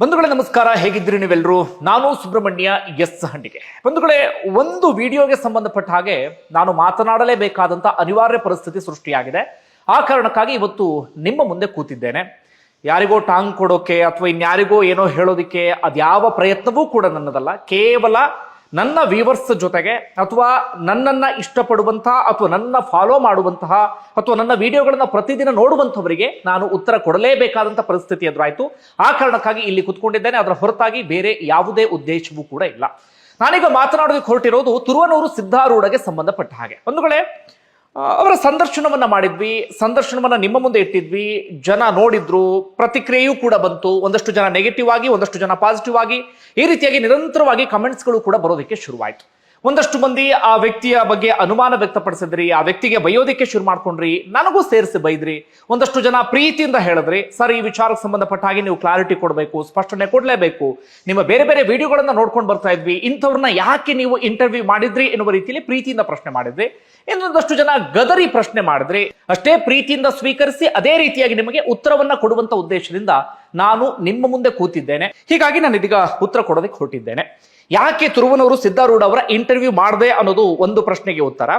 ಬಂಧುಗಳೇ, ನಮಸ್ಕಾರ. ಹೇಗಿದ್ದೀರಿ ನೀವೆಲ್ಲರೂ ನಾನು ಸುಬ್ರಹ್ಮಣ್ಯ ಎಸ್ ಹಂಡಿಗೆ ಬಂಧುಗಳೇ, ಒಂದು ವಿಡಿಯೋಗೆ ಸಂಬಂಧಪಟ್ಟ ಹಾಗೆ ನಾನು ಮಾತನಾಡಲೇಬೇಕಾದಂಥ ಅನಿವಾರ್ಯ ಪರಿಸ್ಥಿತಿ ಸೃಷ್ಟಿಯಾಗಿದೆ. ಆ ಕಾರಣಕ್ಕಾಗಿ ಇವತ್ತು ನಿಮ್ಮ ಮುಂದೆ ಕೂತಿದ್ದೇನೆ. ಯಾರಿಗೋ ಟಾಂಗ್ ಕೊಡೋಕೆ ಅಥವಾ ಇನ್ಯಾರಿಗೋ ಏನೋ ಹೇಳೋದಕ್ಕೆ ಅದ್ಯಾವ ಪ್ರಯತ್ನವೂ ಕೂಡ ನನ್ನದಲ್ಲ. ಕೇವಲ ನನ್ನ ವೀವರ್ಸ್ ಜೊತೆಗೆ ಅಥವಾ ನನ್ನನ್ನ ಇಷ್ಟಪಡುವಂತಹ ಅಥವಾ ನನ್ನ ಫಾಲೋ ಮಾಡುವಂತಹ ಅಥವಾ ನನ್ನ ವಿಡಿಯೋಗಳನ್ನು ಪ್ರತಿದಿನ ನೋಡುವಂಥವರಿಗೆ ನಾನು ಉತ್ತರ ಕೊಡಲೇಬೇಕಾದಂಥ ಪರಿಸ್ಥಿತಿ ಎದುರಾಯಿತು. ಆ ಕಾರಣಕ್ಕಾಗಿ ಇಲ್ಲಿ ಕುತ್ಕೊಂಡಿದ್ದೇನೆ. ಅದರ ಹೊರತಾಗಿ ಬೇರೆ ಯಾವುದೇ ಉದ್ದೇಶವೂ ಕೂಡ ಇಲ್ಲ. ನಾನೀಗ ಮಾತನಾಡೋದಕ್ಕೆ ಹೊರಟಿರೋದು ತುರುವನೂರು ಸಿದ್ಧಾರೂಢಗೆ ಸಂಬಂಧಪಟ್ಟ ಹಾಗೆ. ಒಂದು ಆ, ಅವರ ಸಂದರ್ಶನವನ್ನ ಮಾಡಿದ್ವಿ. ಸಂದರ್ಶನವನ್ನ ನಿಮ್ಮ ಮುಂದೆ ಇಟ್ಟಿದ್ವಿ. ಜನ ನೋಡಿದ್ರು. ಪ್ರತಿಕ್ರಿಯೆಯೂ ಕೂಡ ಬಂತು. ಒಂದಷ್ಟು ಜನ ನೆಗೆಟಿವ್ ಆಗಿ, ಒಂದಷ್ಟು ಜನ ಪಾಸಿಟಿವ್ ಆಗಿ. ಈ ರೀತಿಯಾಗಿ ನಿರಂತರವಾಗಿ ಕಮೆಂಟ್ಸ್ಗಳು ಕೂಡ ಬರೋದಕ್ಕೆ ಶುರುವಾಯಿತು. ಒಂದಷ್ಟು ಮಂದಿ ಆ ವ್ಯಕ್ತಿಯ ಬಗ್ಗೆ ಅನುಮಾನ ವ್ಯಕ್ತಪಡಿಸಿದ್ರಿ, ಆ ವ್ಯಕ್ತಿಗೆ ಬೈಯೋದಕ್ಕೆ ಶುರು ಮಾಡ್ಕೊಂಡ್ರಿ, ನನಗೂ ಸೇರಿಸಿ ಬೈದ್ರಿ. ಒಂದಷ್ಟು ಜನ ಪ್ರೀತಿಯಿಂದ ಹೇಳಿದ್ರಿ, ಸರ್, ಈ ವಿಚಾರಕ್ಕೆ ಸಂಬಂಧಪಟ್ಟ ಹಾಗೆ ನೀವು ಕ್ಲಾರಿಟಿ ಕೊಡಬೇಕು, ಸ್ಪಷ್ಟನೆ ಕೊಡಲೇಬೇಕು. ನಿಮ್ಮ ಬೇರೆ ಬೇರೆ ವಿಡಿಯೋಗಳನ್ನ ನೋಡ್ಕೊಂಡು ಬರ್ತಾ ಇದ್ವಿ, ಇಂಥವ್ರನ್ನ ಯಾಕೆ ನೀವು ಇಂಟರ್ವ್ಯೂ ಮಾಡಿದ್ರಿ ಎನ್ನುವ ರೀತಿಯಲ್ಲಿ ಪ್ರೀತಿಯಿಂದ ಪ್ರಶ್ನೆ ಮಾಡಿದ್ರಿ. ಇನ್ನೊಂದಷ್ಟು ಜನ ಗದರಿ ಪ್ರಶ್ನೆ ಮಾಡಿದ್ರಿ. ಅಷ್ಟೇ ಪ್ರೀತಿಯಿಂದ ಸ್ವೀಕರಿಸಿ ಅದೇ ರೀತಿಯಾಗಿ ನಿಮಗೆ ಉತ್ತರವನ್ನ ಕೊಡುವಂತ ಉದ್ದೇಶದಿಂದ ನಾನು ನಿಮ್ಮ ಮುಂದೆ ಕೂತಿದ್ದೇನೆ. ಹೀಗಾಗಿ ನಾನು ಇದೀಗ ಉತ್ತರ ಕೊಡೋದಕ್ಕೆ ಹೊರಟಿದ್ದೇನೆ. ಯಾಕೆ ತುರುವನವರು ಸಿದ್ಧಾರೂಢ ಅವರ ಇಂಟರ್ವ್ಯೂ ಮಾಡದೆ ಅನ್ನೋದು ಒಂದು ಪ್ರಶ್ನೆಗೆ ಉತ್ತರ.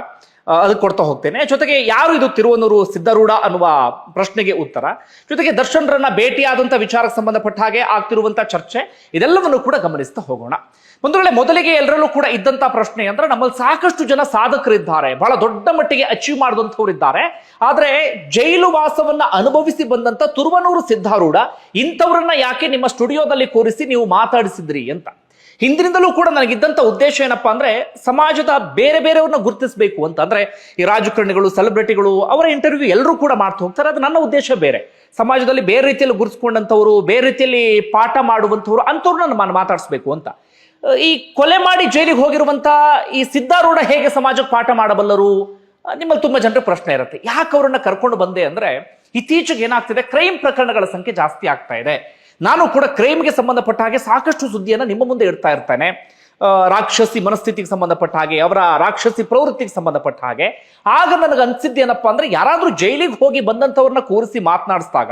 ಅದಕ್ಕೆ ಕೊಡ್ತಾ ಹೋಗ್ತೇನೆ. ಜೊತೆಗೆ ಯಾರು ಇದು ತಿರುವನೂರು ಸಿದ್ಧಾರೂಢ ಅನ್ನುವ ಪ್ರಶ್ನೆಗೆ ಉತ್ತರ. ಜೊತೆಗೆ ದರ್ಶನ್ರನ್ನ ಭೇಟಿಯಾದಂಥ ವಿಚಾರಕ್ಕೆ ಸಂಬಂಧಪಟ್ಟ ಹಾಗೆ ಆಗ್ತಿರುವಂತ ಚರ್ಚೆ, ಇದೆಲ್ಲವನ್ನು ಕೂಡ ಗಮನಿಸ್ತಾ ಹೋಗೋಣ. ಒಂದು ವೇಳೆ ಮೊದಲಿಗೆ ಎಲ್ಲರಲ್ಲೂ ಕೂಡ ಇದ್ದಂತ ಪ್ರಶ್ನೆ ಅಂದ್ರೆ ನಮ್ಮಲ್ಲಿ ಸಾಕಷ್ಟು ಜನ ಸಾಧಕರಿದ್ದಾರೆ. ಬಹಳ ದೊಡ್ಡ ಮಟ್ಟಿಗೆ ಅಚೀವ್ ಮಾಡಿದಂಥವ್ರು ಇದ್ದಾರೆ. ಆದ್ರೆ ಜೈಲು ವಾಸವನ್ನ ಅನುಭವಿಸಿ ಬಂದಂತ ತುರುವನೂರು ಸಿದ್ಧಾರೂಢ ಇಂಥವ್ರನ್ನ ಯಾಕೆ ನಿಮ್ಮ ಸ್ಟುಡಿಯೋದಲ್ಲಿ ಕೂರಿಸಿ ನೀವು ಮಾತಾಡಿಸಿದ್ರಿ ಅಂತ. ಹಿಂದಿನಿಂದಲೂ ಕೂಡ ನನಗಿದ್ದಂಥ ಉದ್ದೇಶ ಏನಪ್ಪಾ ಅಂದ್ರೆ ಸಮಾಜದ ಬೇರೆ ಬೇರೆಯವ್ರನ್ನ ಗುರುತಿಸಬೇಕು ಅಂತ. ಅಂದ್ರೆ ಈ ರಾಜಕಾರಣಿಗಳು ಸೆಲೆಬ್ರಿಟಿಗಳು ಅವರ ಇಂಟರ್ವ್ಯೂ ಎಲ್ಲರೂ ಕೂಡ ಮಾಡ್ತಾ ಹೋಗ್ತಾರೆ. ಅದು ನನ್ನ ಉದ್ದೇಶ ಬೇರೆ. ಸಮಾಜದಲ್ಲಿ ಬೇರೆ ರೀತಿಯಲ್ಲಿ ಗುರುತಿಸ್ಕೊಂಡಂಥವ್ರು, ಬೇರೆ ರೀತಿಯಲ್ಲಿ ಪಾಠ ಮಾಡುವಂಥವ್ರು, ಅಂಥವ್ರನ್ನ ನಾನು ಮಾತಾಡಿಸ್ಬೇಕು ಅಂತ. ಈ ಕೊಲೆ ಮಾಡಿ ಜೈಲಿಗೆ ಹೋಗಿರುವಂಥ ಈ ಸಿದ್ಧಾರೂಢ ಹೇಗೆ ಸಮಾಜಕ್ಕೆ ಪಾಠ ಮಾಡಬಲ್ಲರು? ನಿಮ್ಮಲ್ಲಿ ತುಂಬ ಜನರ ಪ್ರಶ್ನೆ ಇರುತ್ತೆ. ಯಾಕೆ ಅವರನ್ನ ಕರ್ಕೊಂಡು ಬಂದೆ ಅಂದರೆ ಇತ್ತೀಚೆಗೆ ಏನಾಗ್ತಿದೆ? ಕ್ರೈಮ್ ಪ್ರಕರಣಗಳ ಸಂಖ್ಯೆ ಜಾಸ್ತಿ ಆಗ್ತಾ ಇದೆ. ನಾನು ಕೂಡ ಕ್ರೈಮ್ಗೆ ಸಂಬಂಧಪಟ್ಟ ಹಾಗೆ ಸಾಕಷ್ಟು ಸುದ್ದಿಯನ್ನು ನಿಮ್ಮ ಮುಂದೆ ಇಡ್ತಾ ಇರ್ತೇನೆ. ರಾಕ್ಷಸಿ ಮನಸ್ಥಿತಿಗೆ ಸಂಬಂಧಪಟ್ಟ ಹಾಗೆ, ಅವರ ರಾಕ್ಷಸಿ ಪ್ರವೃತ್ತಿಗೆ ಸಂಬಂಧಪಟ್ಟ ಹಾಗೆ. ಆಗ ನನಗೆ ಅನ್ಸಿದ್ದೇನಪ್ಪ ಅಂದ್ರೆ, ಯಾರಾದ್ರೂ ಜೈಲಿಗೆ ಹೋಗಿ ಬಂದಂಥವ್ರನ್ನ ಕೂರಿಸಿ ಮಾತನಾಡಿಸಿದಾಗ,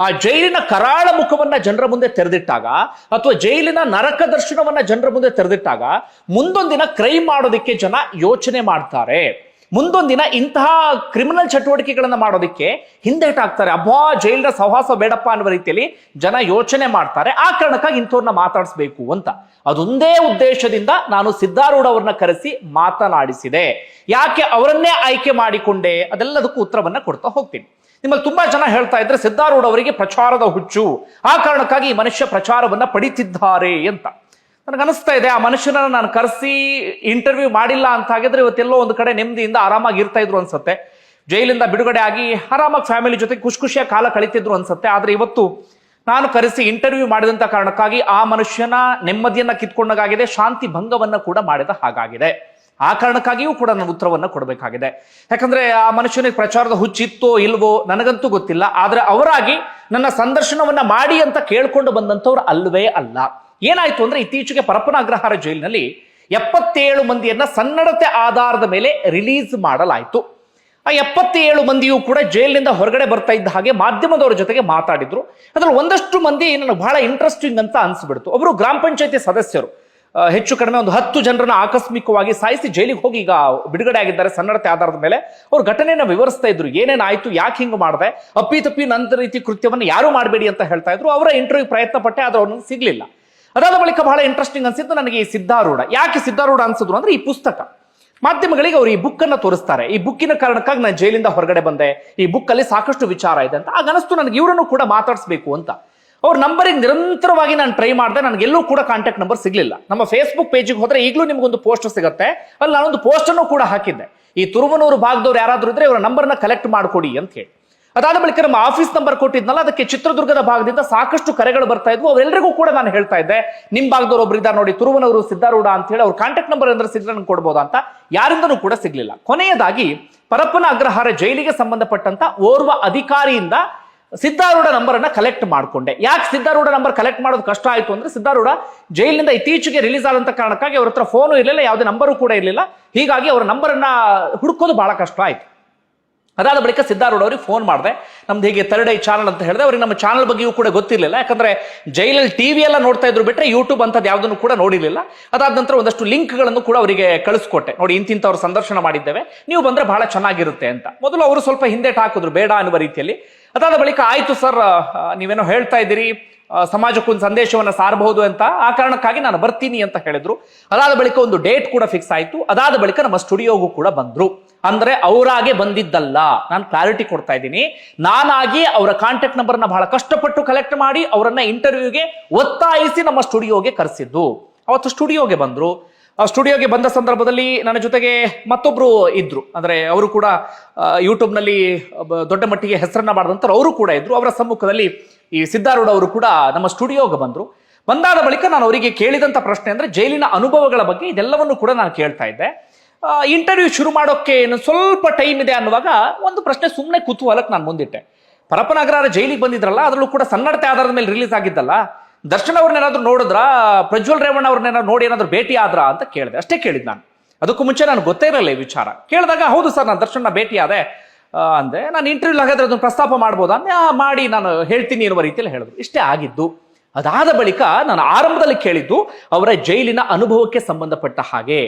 ಆ ಜೈಲಿನ ಕರಾಳ ಮುಖವನ್ನ ಜನರ ಮುಂದೆ ತೆರೆದಿಟ್ಟಾಗ, ಅಥವಾ ಜೈಲಿನ ನರಕ ದರ್ಶನವನ್ನ ಜನರ ಮುಂದೆ ತೆರೆದಿಟ್ಟಾಗ, ಮುಂದೊಂದಿನ ಕ್ರೈಮ್ ಮಾಡೋದಕ್ಕೆ ಜನ ಯೋಚನೆ ಮಾಡ್ತಾರೆ. ಮುಂದೊಂದಿನ ಇಂತಹ ಕ್ರಿಮಿನಲ್ ಚಟುವಟಿಕೆಗಳನ್ನ ಮಾಡೋದಕ್ಕೆ ಹಿಂದೆಟಾಗ್ತಾರೆ. ಅಬ್ಬಾ ಜೈಲಿನ ಸಹವಾಸ ಬೇಡಪ್ಪ ಅನ್ನುವ ರೀತಿಯಲ್ಲಿ ಜನ ಯೋಚನೆ ಮಾಡ್ತಾರೆ. ಆ ಕಾರಣಕ್ಕಾಗಿ ಇಂಥವ್ರನ್ನ ಮಾತಾಡಿಸ್ಬೇಕು ಅಂತ. ಅದೊಂದೇ ಉದ್ದೇಶದಿಂದ ನಾನು ಸಿದ್ಧಾರೂಢ ಅವ್ರನ್ನ ಕರೆಸಿ ಮಾತನಾಡಿಸಿದೆ. ಯಾಕೆ ಅವರನ್ನೇ ಆಯ್ಕೆ ಮಾಡಿಕೊಂಡೆ? ಅದೆಲ್ಲದಕ್ಕೂ ಉತ್ತರವನ್ನ ಕೊಡ್ತಾ ಹೋಗ್ತೀನಿ. ನಿಮ್ಮಲ್ಲಿ ತುಂಬಾ ಜನ ಹೇಳ್ತಾ ಇದ್ರೆ ಸಿದ್ಧಾರೂಢ ಅವರಿಗೆ ಪ್ರಚಾರದ ಹುಚ್ಚು. ಆ ಕಾರಣಕ್ಕಾಗಿ ಮನುಷ್ಯ ಪ್ರಚಾರವನ್ನ ಪಡಿತಿದ್ದಾರೆ ಅಂತ. ನನಗೆ ಅನಿಸ್ತಾ ಇದೆ ಆ ಮನುಷ್ಯನ ನಾನು ಕರೆಸಿ ಇಂಟರ್ವ್ಯೂ ಮಾಡಿಲ್ಲ ಅಂತ ಹಾಗಿದ್ರೆ ಇವತ್ತೆಲ್ಲೋ ಒಂದು ಕಡೆ ನೆಮ್ಮದಿಯಿಂದ ಆರಾಮಾಗಿ ಇರ್ತಾ ಇದ್ರು ಅನ್ಸುತ್ತೆ. ಜೈಲಿಂದ ಬಿಡುಗಡೆ ಆಗಿ ಆರಾಮಾಗಿ ಫ್ಯಾಮಿಲಿ ಜೊತೆ ಖುಷಿ ಖುಷಿಯಾಗಿ ಕಾಲ ಕಳಿತಿದ್ರು ಅನ್ಸುತ್ತೆ. ಆದ್ರೆ ಇವತ್ತು ನಾನು ಕರೆಸಿ ಇಂಟರ್ವ್ಯೂ ಮಾಡಿದಂತ ಕಾರಣಕ್ಕಾಗಿ ಆ ಮನುಷ್ಯನ ನೆಮ್ಮದಿಯನ್ನ ಕಿತ್ಕೊಂಡಾಗಿದೆ ಶಾಂತಿ ಭಂಗವನ್ನ ಕೂಡ ಮಾಡಿದ ಹಾಗಾಗಿದೆ. ಆ ಕಾರಣಕ್ಕಾಗಿಯೂ ಕೂಡ ನಾನು ಉತ್ತರವನ್ನ ಕೊಡಬೇಕಾಗಿದೆ. ಯಾಕಂದ್ರೆ ಆ ಮನುಷ್ಯನಿಗೆ ಪ್ರಚಾರದ ಹುಚ್ಚಿತ್ತೋ ಇಲ್ವೋ ನನಗಂತೂ ಗೊತ್ತಿಲ್ಲ. ಆದ್ರೆ ಅವರಾಗಿ ನನ್ನ ಸಂದರ್ಶನವನ್ನ ಮಾಡಿ ಅಂತ ಕೇಳ್ಕೊಂಡು ಬಂದಂಥವ್ರು ಅಲ್ವೇ ಅಲ್ಲ. ಏನಾಯ್ತು ಅಂದ್ರೆ ಇತ್ತೀಚೆಗೆ ಪರಪ್ಪನ ಅಗ್ರಹಾರ ಜೈಲಿನಲ್ಲಿ ಎಪ್ಪತ್ತೇಳು ಮಂದಿಯನ್ನ ಸನ್ನಡತೆ ಆಧಾರದ ಮೇಲೆ ರಿಲೀಸ್ ಮಾಡಲಾಯಿತು. ಆ ಎಪ್ಪತ್ತೇಳು ಮಂದಿಯೂ ಕೂಡ ಜೈಲಿನಿಂದ ಹೊರಗಡೆ ಬರ್ತಾ ಇದ್ದ ಹಾಗೆ ಮಾಧ್ಯಮದವರ ಜೊತೆಗೆ ಮಾತಾಡಿದ್ರು. ಅದ್ರಲ್ಲಿ ಒಂದಷ್ಟು ಮಂದಿ ನನಗೆ ಬಹಳ ಇಂಟ್ರೆಸ್ಟಿಂಗ್ ಅಂತ ಅನ್ಸ್ಬಿಡ್ತು. ಒಬ್ಬರು ಗ್ರಾಮ ಪಂಚಾಯತಿ ಸದಸ್ಯರು. ಹೆಚ್ಚು ಕಡಿಮೆ ಒಂದು ಹತ್ತು ಜನರನ್ನ ಆಕಸ್ಮಿಕವಾಗಿ ಸಾಯಿಸಿ ಜೈಲಿಗೆ ಹೋಗಿ ಈಗ ಬಿಡುಗಡೆ ಆಗಿದ್ದಾರೆ ಸನ್ನಡತೆ ಆಧಾರದ ಮೇಲೆ. ಅವ್ರು ಘಟನೆಯನ್ನು ವಿವರಿಸ್ತಾ ಇದ್ರು. ಏನೇನಾಯ್ತು ಯಾಕೆ ಹಿಂಗೆ ಮಾಡಿದೆ, ಅಪ್ಪಿ ತಪ್ಪಿ ನಂತರ ರೀತಿ ಕೃತ್ಯವನ್ನು ಯಾರು ಮಾಡಬೇಡಿ ಅಂತ ಹೇಳ್ತಾ ಇದ್ರು. ಅವರ ಇಂಟರ್ವ್ಯೂ ಪ್ರಯತ್ನ ಪಟ್ಟೆ ಆದರೆ ಅವ್ರಿಗೆ ಸಿಗ್ಲಿಲ್ಲ. ಅದಾದ ಬಳಿಕ ಬಹಳ ಇಂಟ್ರೆಸ್ಟಿಂಗ್ ಅನ್ಸಿದ್ದು ನನಗೆ ಈ ಸಿದ್ಧಾರೂಢ. ಯಾಕೆ ಸಿದ್ಧಾರೂಢ ಅನ್ಸಿದ್ರು ಅಂದ್ರೆ ಈ ಪುಸ್ತಕ. ಮಾಧ್ಯಮಗಳಿಗೆ ಅವರು ಈ ಬುಕ್ ಅನ್ನ ತೋರಿಸ್ತಾರೆ. ಈ ಬುಕ್ಕಿನ ಕಾರಣಕ್ಕಾಗಿ ನಾನು ಜೈಲಿಂದ ಹೊರಗಡೆ ಬಂದೆ. ಈ ಬುಕ್ ಅಲ್ಲಿ ಸಾಕಷ್ಟು ವಿಚಾರ ಇದೆ ಅಂತ. ಆಗ ಅನಿಸ್ತು ನನಗೆ ಇವರನ್ನು ಕೂಡ ಮಾತಾಡಿಸ್ಬೇಕು ಅಂತ. ಅವ್ರ ನಂಬರಿಗೆ ನಿರಂತರವಾಗಿ ನಾನು ಟ್ರೈ ಮಾಡಿದೆ. ನನಗೆ ಎಲ್ಲೂ ಕೂಡ ಕಾಂಟ್ಯಾಕ್ಟ್ ನಂಬರ್ ಸಿಗಲಿಲ್ಲ. ನಮ್ಮ ಫೇಸ್ಬುಕ್ ಪೇಜಿಗೆ ಹೋದ್ರೆ ಈಗಲೂ ನಿಮಗೊಂದು ಪೋಸ್ಟ್ ಸಿಗುತ್ತೆ. ಅಲ್ಲಿ ನಾನೊಂದು ಪೋಸ್ಟ್ ಅನ್ನು ಕೂಡ ಹಾಕಿದ್ದೆ. ಈ ತುರುವನೂರು ಭಾಗದವ್ರು ಯಾರಾದ್ರೂ ಇದ್ರೆ ಇವರ ನಂಬರ್ನ ಕಲೆಕ್ಟ್ ಮಾಡಿಕೊಡಿ ಅಂತ ಹೇಳಿ. ಅದಾದ ಬಳಿಕ ನಮ್ಮ ಆಫೀಸ್ ನಂಬರ್ ಕೊಟ್ಟಿದ್ನಲ್ಲ, ಅದಕ್ಕೆ ಚಿತ್ರದುರ್ಗದ ಭಾಗದಿಂದ ಸಾಕಷ್ಟು ಕರೆಗಳು ಬರ್ತಾ ಇದ್ವು. ಅವರೆಲ್ಲರಿಗೂ ಕೂಡ ನಾನು ಹೇಳ್ತಾ ಇದ್ದೆ, ನಿಮ್ ಭಾಗದವ್ರು ಒಬ್ರು ಇದ್ದಾರೆ ನೋಡಿ ತುರುವನವರು ಸಿದ್ಧಾರೂಢ ಅಂತ ಹೇಳಿ ಅವ್ರ ಕಾಂಟ್ಯಾಕ್ಟ್ ನಂಬರ್ ಅಂದ್ರೆ ಸಿದ್ರೆ ಕೊಡ್ಬೋದು ಅಂತ ಯಾರಿಂದನೂ ಕೂಡ ಸಿಗ್ಲಿಲ್ಲ. ಕೊನೆಯದಾಗಿ, ಪರಪ್ಪನ ಅಗ್ರಹಾರ ಜೈಲಿಗೆ ಸಂಬಂಧಪಟ್ಟಂತ ಓರ್ವ ಅಧಿಕಾರಿಯಿಂದ ಸಿದ್ಧಾರೂಢ ನಂಬರ್ ಅನ್ನ ಕಲೆಕ್ಟ್ ಮಾಡ್ಕೊಂಡೆ. ಯಾಕೆ ಸಿದ್ಧಾರೂಢ ನಂಬರ್ ಕಲೆಕ್ಟ್ ಮಾಡೋದು ಕಷ್ಟ ಆಯ್ತು ಅಂದ್ರೆ ಸಿದ್ಧಾರೂಢ ಜೈಲಿನಿಂದ ಇತ್ತೀಚೆಗೆ ರಿಲೀಸ್ ಆದಂತ ಕಾರಣಕ್ಕಾಗಿ ಅವ್ರ ಹತ್ರ ಫೋನು ಇರಲಿಲ್ಲ, ಯಾವುದೇ ನಂಬರು ಕೂಡ ಇರಲಿಲ್ಲ. ಹೀಗಾಗಿ ಅವರ ನಂಬರ್ ಅನ್ನ ಹುಡುಕೋದು ಬಹಳ ಕಷ್ಟ ಆಯ್ತು. ಅದಾದ ಬಳಿಕ ಸಿದ್ಧಾರೂಢ ಅವರಿಗೆ ಫೋನ್ ಮಾಡಿದೆ. ನಮ್ದು ಹೀಗೆ ತರ್ಡ್ ಐ ಚಾನಲ್ ಅಂತ ಹೇಳಿದೆ. ಅವ್ರಿಗೆ ನಮ್ಮ ಚಾನಲ್ ಬಗ್ಗೆಯೂ ಕೂಡ ಗೊತ್ತಿರಲಿಲ್ಲ. ಯಾಕಂದ್ರೆ ಜೈಲಲ್ಲಿ ಟಿವಿ ಎಲ್ಲ ನೋಡ್ತಾ ಇದ್ರು ಬಿಟ್ಟರೆ ಯೂಟ್ಯೂಬ್ ಅಂತದ್ದು ಯಾವುದನ್ನು ಕೂಡ ನೋಡಿರಲಿಲ್ಲ. ಅದಾದ ನಂತರ ಒಂದಷ್ಟು ಲಿಂಕ್ಗಳನ್ನು ಕೂಡ ಅವರಿಗೆ ಕಳಿಸ್ಕೊಟ್ಟೆ. ನೋಡಿ, ಇಂತಿಂಥವ್ರ ಸಂದರ್ಶನ ಮಾಡಿದ್ದೇವೆ. ನೀವು ಬಂದ್ರೆ ಬಹಳ ಚೆನ್ನಾಗಿರುತ್ತೆ ಅಂತ. ಮೊದಲು ಅವರು ಸ್ವಲ್ಪ ಹಿಂದೆ ಹಾಕಿದ್ರು ಬೇಡ ಅನ್ನುವ ರೀತಿಯಲ್ಲಿ. ಅದಾದ ಬಳಿಕ ಆಯಿತು ಸರ್ ನೀವೇನೋ ಹೇಳ್ತಾ ಇದ್ದೀರಿ ಸಮಾಜಕ್ಕೊಂದು ಸಂದೇಶವನ್ನು ಸಾರಬಹುದು ಅಂತ. ಆ ಕಾರಣಕ್ಕಾಗಿ ನಾನು ಬರ್ತೀನಿ ಅಂತ ಹೇಳಿದ್ರು. ಅದಾದ ಬಳಿಕ ಒಂದು ಡೇಟ್ ಕೂಡ ಫಿಕ್ಸ್ ಆಯಿತು. ಅದಾದ ಬಳಿಕ ನಮ್ಮ ಸ್ಟುಡಿಯೋಗೂ ಕೂಡ ಬಂದ್ರು. ಅಂದ್ರೆ ಅವರಾಗೆ ಬಂದಿದ್ದಲ್ಲ. ನಾನು ಕ್ಲಾರಿಟಿ ಕೊಡ್ತಾ ಇದ್ದೀನಿ. ನಾನಾಗಿ ಅವರ ಕಾಂಟ್ಯಾಕ್ಟ್ ನಂಬರ್ನ ಬಹಳ ಕಷ್ಟಪಟ್ಟು ಕಲೆಕ್ಟ್ ಮಾಡಿ ಅವರನ್ನ ಇಂಟರ್ವ್ಯೂಗೆ ಒತ್ತಾಯಿಸಿ ನಮ್ಮ ಸ್ಟುಡಿಯೋಗೆ ಕರೆಸಿದ್ದು. ಅವತ್ತು ಸ್ಟುಡಿಯೋಗೆ ಬಂದ್ರು. ಆ ಸ್ಟುಡಿಯೋಗೆ ಬಂದ ಸಂದರ್ಭದಲ್ಲಿ ನನ್ನ ಜೊತೆಗೆ ಮತ್ತೊಬ್ರು ಇದ್ರು. ಅಂದ್ರೆ ಅವರು ಕೂಡ ಯೂಟ್ಯೂಬ್ನಲ್ಲಿ ದೊಡ್ಡ ಮಟ್ಟಿಗೆ ಹೆಸರನ್ನ ಮಾಡಿದಂತ ಅವರು ಕೂಡ ಇದ್ರು. ಅವರ ಸಮ್ಮುಖದಲ್ಲಿ ಈ ಸಿದ್ದಾರೂಢ ಅವರು ಕೂಡ ನಮ್ಮ ಸ್ಟುಡಿಯೋಗೆ ಬಂದ್ರು. ಬಂದಾದ ಬಳಿಕ ನಾನು ಅವರಿಗೆ ಕೇಳಿದಂತ ಪ್ರಶ್ನೆ ಅಂದ್ರೆ ಜೈಲಿನ ಅನುಭವಗಳ ಬಗ್ಗೆ ಇದೆಲ್ಲವನ್ನು ಕೂಡ ನಾನು ಕೇಳ್ತಾ ಇದ್ದೆ. ಇಂಟರ್ವ್ಯೂ ಶುರು ಮಾಡೋಕ್ಕೆ ಏನು ಸ್ವಲ್ಪ ಟೈಮ್ ಇದೆ ಅನ್ನುವಾಗ ಒಂದು ಪ್ರಶ್ನೆ ಸುಮ್ಮನೆ ಕುತೂಹಲಕ್ಕೆ ನಾನು ಮುಂದಿಟ್ಟೆ. ಪರಪನಗರ ಜೈಲಿಗೆ ಬಂದಿದ್ರಲ್ಲ, ಅದರಲ್ಲೂ ಕೂಡ ಸನ್ನಡತೆ ಆಧಾರದ ಮೇಲೆ ರಿಲೀಸ್ ಆಗಿದ್ದಲ್ಲ, ದರ್ಶನ್ ಅವ್ರನ್ನೇನಾದ್ರೂ ನೋಡಿದ್ರ, ಪ್ರಜ್ವಲ್ ರೇವಣ್ಣ ಅವ್ರನ್ನೇನಾದ್ರು ನೋಡಿ ಏನಾದರೂ ಭೇಟಿ ಆದ್ರಾ ಅಂತ ಕೇಳಿದೆ. ಅಷ್ಟೇ ಕೇಳಿದ್ ನಾನು. ಅದಕ್ಕೂ ಮುಂಚೆ ನಾನು ಗೊತ್ತೇ ಇರಲ್ಲ ಈ ವಿಚಾರ. ಕೇಳಿದಾಗ, ಹೌದು ಸರ್, ನಾನು ದರ್ಶನ ಭೇಟಿ ಆದೆ. ಅಂದೆ, ನಾನು ಇಂಟರ್ವ್ಯೂ ಹಾಗಾದ್ರೆ ಅದನ್ನು ಪ್ರಸ್ತಾಪ ಮಾಡ್ಬೋದಾ? ಮಾಡಿ, ನಾನು ಹೇಳ್ತೀನಿ ಎನ್ನುವ ರೀತಿಯಲ್ಲಿ ಹೇಳಿದ್ರು. ಇಷ್ಟೇ ಆಗಿದ್ದು. ಅದಾದ ಬಳಿಕ ನಾನು ಆರಂಭದಲ್ಲಿ ಕೇಳಿದ್ದು ಅವರ ಜೈಲಿನ ಅನುಭವಕ್ಕೆ ಸಂಬಂಧಪಟ್ಟ ಹಾಗೆ.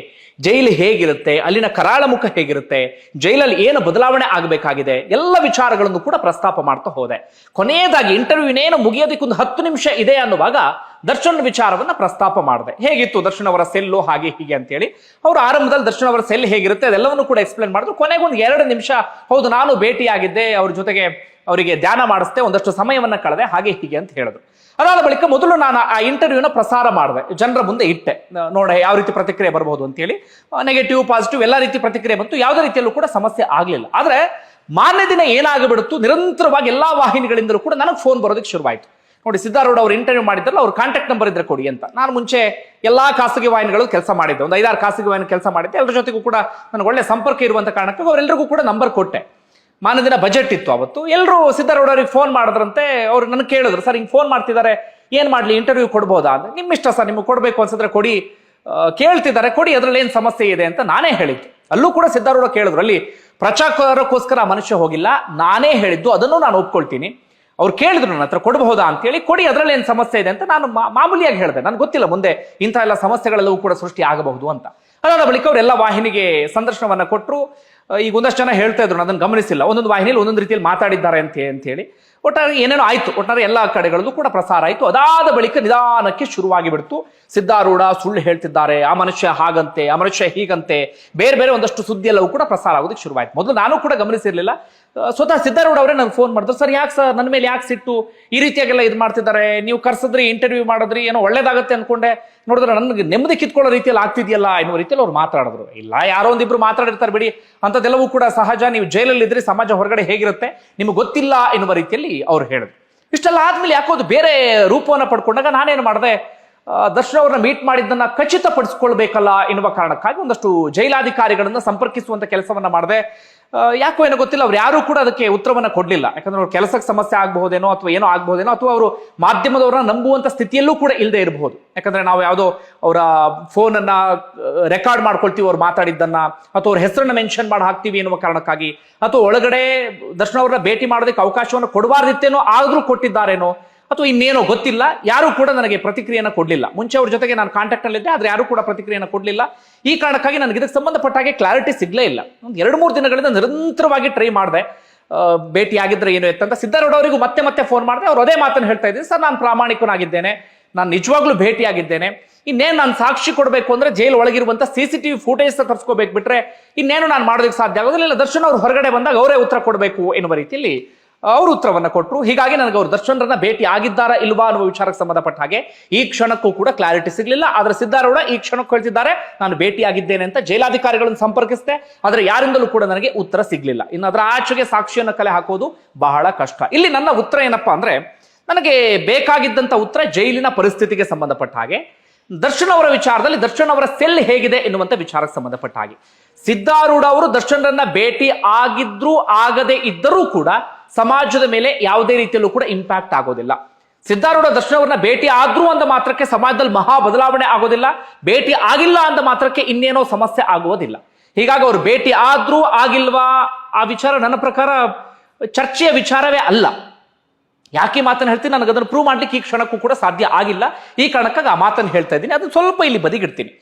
ಜೈಲು ಹೇಗಿರುತ್ತೆ, ಅಲ್ಲಿನ ಕರಾಳ ಮುಖ ಹೇಗಿರುತ್ತೆ, ಜೈಲಲ್ಲಿ ಏನು ಬದಲಾವಣೆ ಆಗಬೇಕಾಗಿದೆ, ಎಲ್ಲ ವಿಚಾರಗಳನ್ನು ಕೂಡ ಪ್ರಸ್ತಾಪ ಮಾಡ್ತಾ ಹೋದೆ. ಕೊನೆಯದಾಗಿ ಇಂಟರ್ವ್ಯೂನೇನು ಮುಗಿಯೋದಕ್ಕೊಂದು ಹತ್ತು ನಿಮಿಷ ಇದೆ ಅನ್ನುವಾಗ ದರ್ಶನ್ ವಿಚಾರವನ್ನ ಪ್ರಸ್ತಾಪ ಮಾಡಿದೆ. ಹೇಗಿತ್ತು ದರ್ಶನ್ ಅವರ ಸೆಲ್ಲು, ಹಾಗೆ ಹೀಗೆ ಅಂತೇಳಿ. ಅವರು ಆರಂಭದಲ್ಲಿ ದರ್ಶನ್ ಅವರ ಸೆಲ್ ಹೇಗಿರುತ್ತೆ ಅದೆಲ್ಲವನ್ನು ಕೂಡ ಎಕ್ಸ್ಪ್ಲೇನ್ ಮಾಡಿದ್ರು ಕೊನೆಗೊಂದು ಎರಡು ನಿಮಿಷ, ಹೌದು ನಾನು ಭೇಟಿಯಾಗಿದ್ದೆ, ಅವ್ರ ಜೊತೆಗೆ ಅವರಿಗೆ ಧ್ಯಾನ ಮಾಡಿಸ್ದೆ, ಒಂದಷ್ಟು ಸಮಯವನ್ನ ಕಳೆದೆ, ಹಾಗೆ ಹೀಗೆ ಅಂತ ಹೇಳಿದ್ರು. ಅದಾದ ಬಳಿಕ ಮೊದಲು ನಾನು ಆ ಇಂಟರ್ವ್ಯೂನ ಪ್ರಸಾರ ಮಾಡಿದೆ. ಜನರ ಮುಂದೆ ಇಟ್ಟೆ. ನೋಡ, ಯಾವ ರೀತಿ ಪ್ರತಿಕ್ರಿಯೆ ಬರ್ಬೋದು ಅಂತೇಳಿ. ನೆಗೆಟಿವ್ ಪಾಸಿಟಿವ್ ಎಲ್ಲ ರೀತಿ ಪ್ರತಿಕ್ರಿಯೆ ಬಂತು. ಯಾವುದೇ ರೀತಿಯಲ್ಲೂ ಕೂಡ ಸಮಸ್ಯೆ ಆಗಲಿಲ್ಲ. ಆದ್ರೆ ಮಾನ್ಯ ದಿನ ಏನಾಗಬಿಡುತ್ತು ನಿರಂತರವಾಗಿ ಎಲ್ಲಾ ವಾಹಿನಿಗಳಿಂದಲೂ ಕೂಡ ನನಗೆ ಫೋನ್ ಬರೋದಕ್ಕೆ ಶುರುವಾಯಿತು. ನೋಡಿ ಸಿದ್ದಾರೂಢ ಅವರು ಇಂಟರ್ವ್ಯೂ ಮಾಡಿದ್ರಲ್ಲ, ಅವ್ರ ಕಾಂಟ್ಯಾಕ್ಟ್ ನಂಬರ್ ಇದ್ರೆ ಕೊಡಿ ಅಂತ. ನಾನು ಮುಂಚೆ ಎಲ್ಲಾ ಖಾಸಗಿ ವಾಹಿನಿಗಳು ಕೆಲಸ ಮಾಡಿದ್ದೆ. ಒಂದು ಐದಾರು ಖಾಸಗಿ ವಾಹಿನಿ ಕೆಲಸ ಮಾಡಿದ್ದೆ. ಎಲ್ಲರ ಜೊತೆಗೂ ಕೂಡ ನನಗೆ ಒಳ್ಳೆ ಸಂಪರ್ಕ ಇರುವಂತ ಕಾರಣಕ್ಕೆ ಅವರೆಲ್ಲರಿಗೂ ಕೂಡ ನಂಬರ್ ಕೊಟ್ಟೆ. ಮಾನದಿನ ದಿನ ಬಜೆಟ್ ಇತ್ತು ಅವತ್ತು. ಎಲ್ಲರೂ ಸಿದ್ದಾರೂಢ ಅವ್ರಿಗೆ ಫೋನ್ ಮಾಡಿದ್ರಂತೆ. ಅವ್ರು ನನಗೆ ಕೇಳಿದ್ರು, ಸರ್, ಹಿಂಗೆ ಫೋನ್ ಮಾಡ್ತಿದ್ದಾರೆ ಏನ್ ಮಾಡ್ಲಿ? ಇಂಟರ್ವ್ಯೂ ಕೊಡ್ಬೋದಾ? ಅಂತ. ನಿಮ್ಮ ಇಷ್ಟ ಸರ್, ನಿಮ್ಗೆ ಕೊಡಬೇಕು ಅನ್ಸಿದ್ರೆ ಕೊಡಿ. ಕೇಳ್ತಿದ್ದಾರೆ ಕೊಡಿ. ಅದ್ರಲ್ಲಿ ಏನು ಸಮಸ್ಯೆ ಇದೆ? ಅಂತ ನಾನೇ ಹೇಳಿದ್ದು. ಅಲ್ಲೂ ಕೂಡ ಸಿದ್ಧಾರೂಢ ಕೇಳಿದ್ರು. ಅಲ್ಲಿ ಪ್ರಚಾರಕ್ಕೋಸ್ಕರ ಮನುಷ್ಯ ಹೋಗಿಲ್ಲ. ನಾನೇ ಹೇಳಿದ್ದು. ಅದನ್ನು ನಾನು ಒಪ್ಕೊಳ್ತೀನಿ. ಅವ್ರು ಕೇಳಿದ್ರು ನನ್ನ ಹತ್ರ ಕೊಡಬಹುದಾ ಅಂತೇಳಿ, ಕೊಡಿ ಅದರಲ್ಲಿ ಏನು ಸಮಸ್ಯೆ ಇದೆ ಅಂತ ನಾನು ಮಾಮೂಲಿಯಾಗಿ ಹೇಳಿದೆ. ನನಗೆ ಗೊತ್ತಿಲ್ಲ ಮುಂದೆ ಇಂಥ ಎಲ್ಲ ಸಮಸ್ಯೆಗಳೆಲ್ಲವೂ ಕೂಡ ಸೃಷ್ಟಿ ಆಗಬಹುದು ಅಂತ. ಅದಾದ ಬಳಿಕ ಅವರೆಲ್ಲ ವಾಹಿನಿಗೆ ಸಂದರ್ಶನವನ್ನು ಕೊಟ್ಟರು ಈಗ ಒಂದಷ್ಟು ಜನ ಹೇಳ್ತಾ ಇದ್ರು ಅದನ್ನು ಗಮನಿಸಿಲ್ಲ. ಒಂದೊಂದು ವಾಹಿನಿಯಲ್ಲಿ ಒಂದೊಂದು ರೀತಿಯಲ್ಲಿ ಮಾತಾಡಿದ್ದಾರೆ ಅಂತ ಅಂತೇಳಿ ಒಟ್ಟಾರೆ ಏನೇನೋ ಆಯಿತು. ಒಟ್ಟಾರೆ ಎಲ್ಲ ಕಡೆಗಳಲ್ಲೂ ಕೂಡ ಪ್ರಸಾರ ಆಯಿತು. ಅದಾದ ಬಳಿಕ ನಿಧಾನಕ್ಕೆ ಶುರುವಾಗಿ ಬಿಡ್ತು. ಸಿದ್ದಾರೂಢ ಸುಳ್ಳು ಹೇಳ್ತಿದ್ದಾರೆ. ಆ ಮನುಷ್ಯ ಹಾಗಂತೆ, ಆ ಮನುಷ್ಯ ಹೀಗಂತೆ, ಬೇರೆ ಬೇರೆ ಒಂದಷ್ಟು ಸುದ್ದಿ ಎಲ್ಲವೂ ಕೂಡ ಪ್ರಸಾರ ಆಗೋದಕ್ಕೆ ಶುರುವಾಯಿತು. ಮೊದಲು ನಾನು ಕೂಡ ಗಮನಿಸಿರ್ಲಿಲ್ಲ. ಸ್ವತಃ ಸಿದ್ಧಾರೂಢ ಅವರೇ ನನಗೆ ಫೋನ್ ಮಾಡಿದ್ರು. ಸರ್, ಯಾಕೆ ಸರ್? ನನ್ನ ಮೇಲೆ ಯಾಕೆ ಸಿಟ್ಟು? ಈ ರೀತಿಯಾಗೆಲ್ಲ ಇದು ಮಾಡ್ತಿದ್ದಾರೆ. ನೀವು ಕರ್ಸಿದ್ರಿ ಇಂಟರ್ವ್ಯೂ ಮಾಡಿದ್ರಿ, ಏನೋ ಒಳ್ಳೇದಾಗುತ್ತೆ ಅನ್ಕೊಂಡೆ. ನೋಡಿದ್ರೆ ನನಗೆ ನೆಮ್ಮದಿ ಕಿತ್ಕೊಳ್ಳೋ ರೀತಿಯಲ್ಲಿ ಆಗ್ತಿದೆಯಲ್ಲ ಎನ್ನುವ ರೀತಿಯಲ್ಲಿ ಅವ್ರು ಮಾತಾಡಿದ್ರು. ಇಲ್ಲ, ಯಾರೋ ಒಂದಿಬ್ರು ಮಾತಾಡಿರ್ತಾರೆ ಬಿಡಿ. ಅಂಥದ್ದೆಲ್ಲವೂ ಕೂಡ ಸಹಜ. ನೀವು ಜೈಲಲ್ಲಿ ಇದ್ರೆ, ಸಮಾಜ ಹೊರಗಡೆ ಹೇಗಿರುತ್ತೆ? ನಿಮಗೆ ಗೊತ್ತಿಲ್ಲ ಎನ್ನುವ ರೀತಿಯಲ್ಲಿ ಅವ್ರು ಹೇಳಿದ್ರು. ಇಷ್ಟೆಲ್ಲ ಆದ್ಮೇಲೆ ಯಾಕೋ ಅದು ಬೇರೆ ರೂಪವನ್ನು ಪಡ್ಕೊಂಡಾಗ ನಾನೇನು ಮಾಡಿದೆ? ದರ್ಶನ್ ಅವ್ರನ್ನ ಮೀಟ್ ಮಾಡಿದ್ದನ್ನ ಖಚಿತಪಡಿಸ್ಕೊಳ್ಬೇಕಲ್ಲ ಎನ್ನುವ ಕಾರಣಕ್ಕಾಗಿ ಒಂದಷ್ಟು ಜೈಲಾಧಿಕಾರಿಗಳನ್ನ ಸಂಪರ್ಕಿಸುವಂತ ಕೆಲಸವನ್ನ ಮಾಡಿದೆ. ಯಾಕೋ ಏನೋ ಗೊತ್ತಿಲ್ಲ, ಅವ್ರು ಯಾರು ಕೂಡ ಅದಕ್ಕೆ ಉತ್ತರವನ್ನ ಕೊಡ್ಲಿಲ್ಲ. ಯಾಕಂದ್ರೆ ಅವ್ರ ಕೆಲಸಕ್ಕೆ ಸಮಸ್ಯೆ ಆಗಬಹುದೇನೋ ಅಥವಾ ಏನೋ ಆಗಬಹುದೇನೋ ಅಥವಾ ಅವರು ಮಾಧ್ಯಮದವ್ರನ್ನ ನಂಬುವಂತ ಸ್ಥಿತಿಯಲ್ಲೂ ಕೂಡ ಇಲ್ಲದೆ ಇರಬಹುದು. ಯಾಕಂದ್ರೆ ನಾವು ಯಾವುದೋ ಅವರ ಫೋನ್ ಅನ್ನ ರೆಕಾರ್ಡ್ ಮಾಡ್ಕೊಳ್ತೀವಿ ಅವ್ರು ಮಾತಾಡಿದ್ದನ್ನ, ಅಥವಾ ಅವ್ರ ಹೆಸರನ್ನ ಮೆನ್ಷನ್ ಮಾಡಿ ಹಾಕ್ತೀವಿ ಎನ್ನುವ ಕಾರಣಕ್ಕಾಗಿ, ಅಥವಾ ಒಳಗಡೆ ದರ್ಶನ್ ಅವ್ರನ್ನ ಭೇಟಿ ಮಾಡೋದಕ್ಕೆ ಅವಕಾಶವನ್ನು ಕೊಡಬಾರ್ದಿತ್ತೇನೋ ಆದ್ರೂ ಕೊಟ್ಟಿದ್ದಾರೇನೋ ಅಥವಾ ಇನ್ನೇನೋ ಗೊತ್ತಿಲ್ಲ, ಯಾರು ಕೂಡ ನನಗೆ ಪ್ರತಿಕ್ರಿಯೆನ ಕೊಡಲಿಲ್ಲ. ಮುಂಚೆ ಅವ್ರ ಜೊತೆಗೆ ನಾನು ಕಾಂಟ್ಯಾಕ್ಟ್ ಆದರೆ ಯಾರು ಕೂಡ ಪ್ರತಿಕ್ರಿಯೆಯನ್ನು ಕೊಡಲಿಲ್ಲ. ಈ ಕಾರಣಕ್ಕಾಗಿ ನನಗೆ ಇದಕ್ಕೆ ಸಂಬಂಧಪಟ್ಟ ಹಾಗೆ ಕ್ಲಾರಿಟಿ ಸಿಗಲೇ ಇಲ್ಲ. ಒಂದು ಎರಡು ಮೂರು ದಿನಗಳಿಂದ ನಿರಂತರವಾಗಿ ಟ್ರೈ ಮಾಡಿದೆ. ಭೇಟಿ ಆಗಿದ್ರೆ ಏನು ಎತ್ತಂತ ಅವರಿಗೂ ಮತ್ತೆ ಮತ್ತೆ ಫೋನ್ ಮಾಡಿದೆ. ಅವ್ರು ಅದೇ ಮಾತನ್ನು ಹೇಳ್ತಾ ಇದ್ದೀನಿ ಸರ್, ನಾನು ಪ್ರಾಮಾಣಿಕನಾಗಿದ್ದೇನೆ. ನಾನು ನಿಜವಾಗ್ಲೂ ಭೇಟಿಯಾಗಿದ್ದೇನೆ. ಇನ್ನೇನು ನಾನು ಸಾಕ್ಷಿ ಕೊಡಬೇಕು ಅಂದ್ರೆ jail ಒಳಗಿರುವಂಥ C C T V footage ತರಿಸ್ಕೋಬೇಕು ಬಿಟ್ರೆ ಇನ್ನೇನು ನಾನು ಮಾಡೋದಕ್ಕೆ ಸಾಧ್ಯ ಆಗೋದಿಲ್ಲ. ದರ್ಶನ್ ಅವ್ರು ಹೊರಗಡೆ ಬಂದಾಗ ಅವರೇ ಉತ್ತರ ಕೊಡಬೇಕು ಎನ್ನುವ ರೀತಿಯಲ್ಲಿ ಅವರು ಉತ್ತರವನ್ನು ಕೊಟ್ಟರು ಹೀಗಾಗಿ ನನಗೆ ಅವರು ದರ್ಶನರನ್ನ ಭೇಟಿ ಆಗಿದ್ದಾರಾ ಇಲ್ವಾ ಅನ್ನುವ ವಿಚಾರಕ್ಕೆ ಸಂಬಂಧಪಟ್ಟ ಹಾಗೆ ಈ ಕ್ಷಣಕ್ಕೂ ಕೂಡ ಕ್ಲಾರಿಟಿ ಸಿಗಲಿಲ್ಲ. ಆದರೆ ಸಿದ್ದಾರೂಢ ಈ ಕ್ಷಣಕ್ಕೆ ಹೇಳ್ತಿದ್ದಾರೆ, ನಾನು ಭೇಟಿಯಾಗಿದ್ದೇನೆ ಅಂತ ಜೈಲಾಧಿಕಾರಿಗಳನ್ನು ಸಂಪರ್ಕಿಸಿದೆ. ಆದರೆ ಯಾರಿಂದಲೂ ಕೂಡ ನನಗೆ ಉತ್ತರ ಸಿಗಲಿಲ್ಲ. ಇನ್ನು ಅದರ ಆಚೆಗೆ ಸಾಕ್ಷಿಯನ್ನು ಕಲೆ ಹಾಕೋದು ಬಹಳ ಕಷ್ಟ. ಇಲ್ಲಿ ನನ್ನ ಉತ್ತರ ಏನಪ್ಪಾ ಅಂದ್ರೆ, ನನಗೆ ಬೇಕಾಗಿದ್ದಂತ ಉತ್ತರ ಜೈಲಿನ ಪರಿಸ್ಥಿತಿಗೆ ಸಂಬಂಧಪಟ್ಟ ಹಾಗೆ. ದರ್ಶನ್ ಅವರ ವಿಚಾರದಲ್ಲಿ ದರ್ಶನ್ ಅವರ ಸೆಲ್ ಹೇಗಿದೆ ಎನ್ನುವಂತ ವಿಚಾರಕ್ಕೆ ಸಂಬಂಧಪಟ್ಟ ಹಾಗೆ. ಸಿದ್ದಾರೂಢ ಅವರು ದರ್ಶನ್ರನ್ನ ಭೇಟಿ ಆಗಿದ್ರು ಆಗದೆ ಇದ್ದರೂ ಕೂಡ ಸಮಾಜದ ಮೇಲೆ ಯಾವುದೇ ರೀತಿಯಲ್ಲೂ ಕೂಡ ಇಂಪ್ಯಾಕ್ಟ್ ಆಗೋದಿಲ್ಲ. ಸಿದ್ಧಾರೂಢ ದರ್ಶನವನ್ನ ಭೇಟಿ ಆದ್ರೂ ಅಂದ ಮಾತ್ರಕ್ಕೆ ಸಮಾಜದಲ್ಲಿ ಮಹಾ ಬದಲಾವಣೆ ಆಗೋದಿಲ್ಲ. ಭೇಟಿ ಆಗಿಲ್ಲ ಅಂದ ಮಾತ್ರಕ್ಕೆ ಇನ್ನೇನೋ ಸಮಸ್ಯೆ ಆಗುವುದಿಲ್ಲ. ಹೀಗಾಗಿ ಅವರು ಭೇಟಿ ಆದ್ರೂ ಆಗಿಲ್ವಾ? ಆ ವಿಚಾರ ನನ್ನ ಪ್ರಕಾರ ಚರ್ಚೆಯ ವಿಚಾರವೇ ಅಲ್ಲ. ಯಾಕೆ ಮಾತನ್ನು ಹೇಳ್ತೀನಿ? ನನಗೆ ಅದನ್ನು ಪ್ರೂವ್ ಮಾಡ್ಲಿಕ್ಕೆ ಈ ಕ್ಷಣಕ್ಕೂ ಕೂಡ ಸಾಧ್ಯ ಆಗಿಲ್ಲ. ಈ ಕಾರಣಕ್ಕಾಗಿ ಆ ಮಾತನ್ನು ಹೇಳ್ತಾ ಇದ್ದೀನಿ. ಅದನ್ನು ಸ್ವಲ್ಪ ಇಲ್ಲಿ ಬದಿಗಿಡ್ತೀನಿ.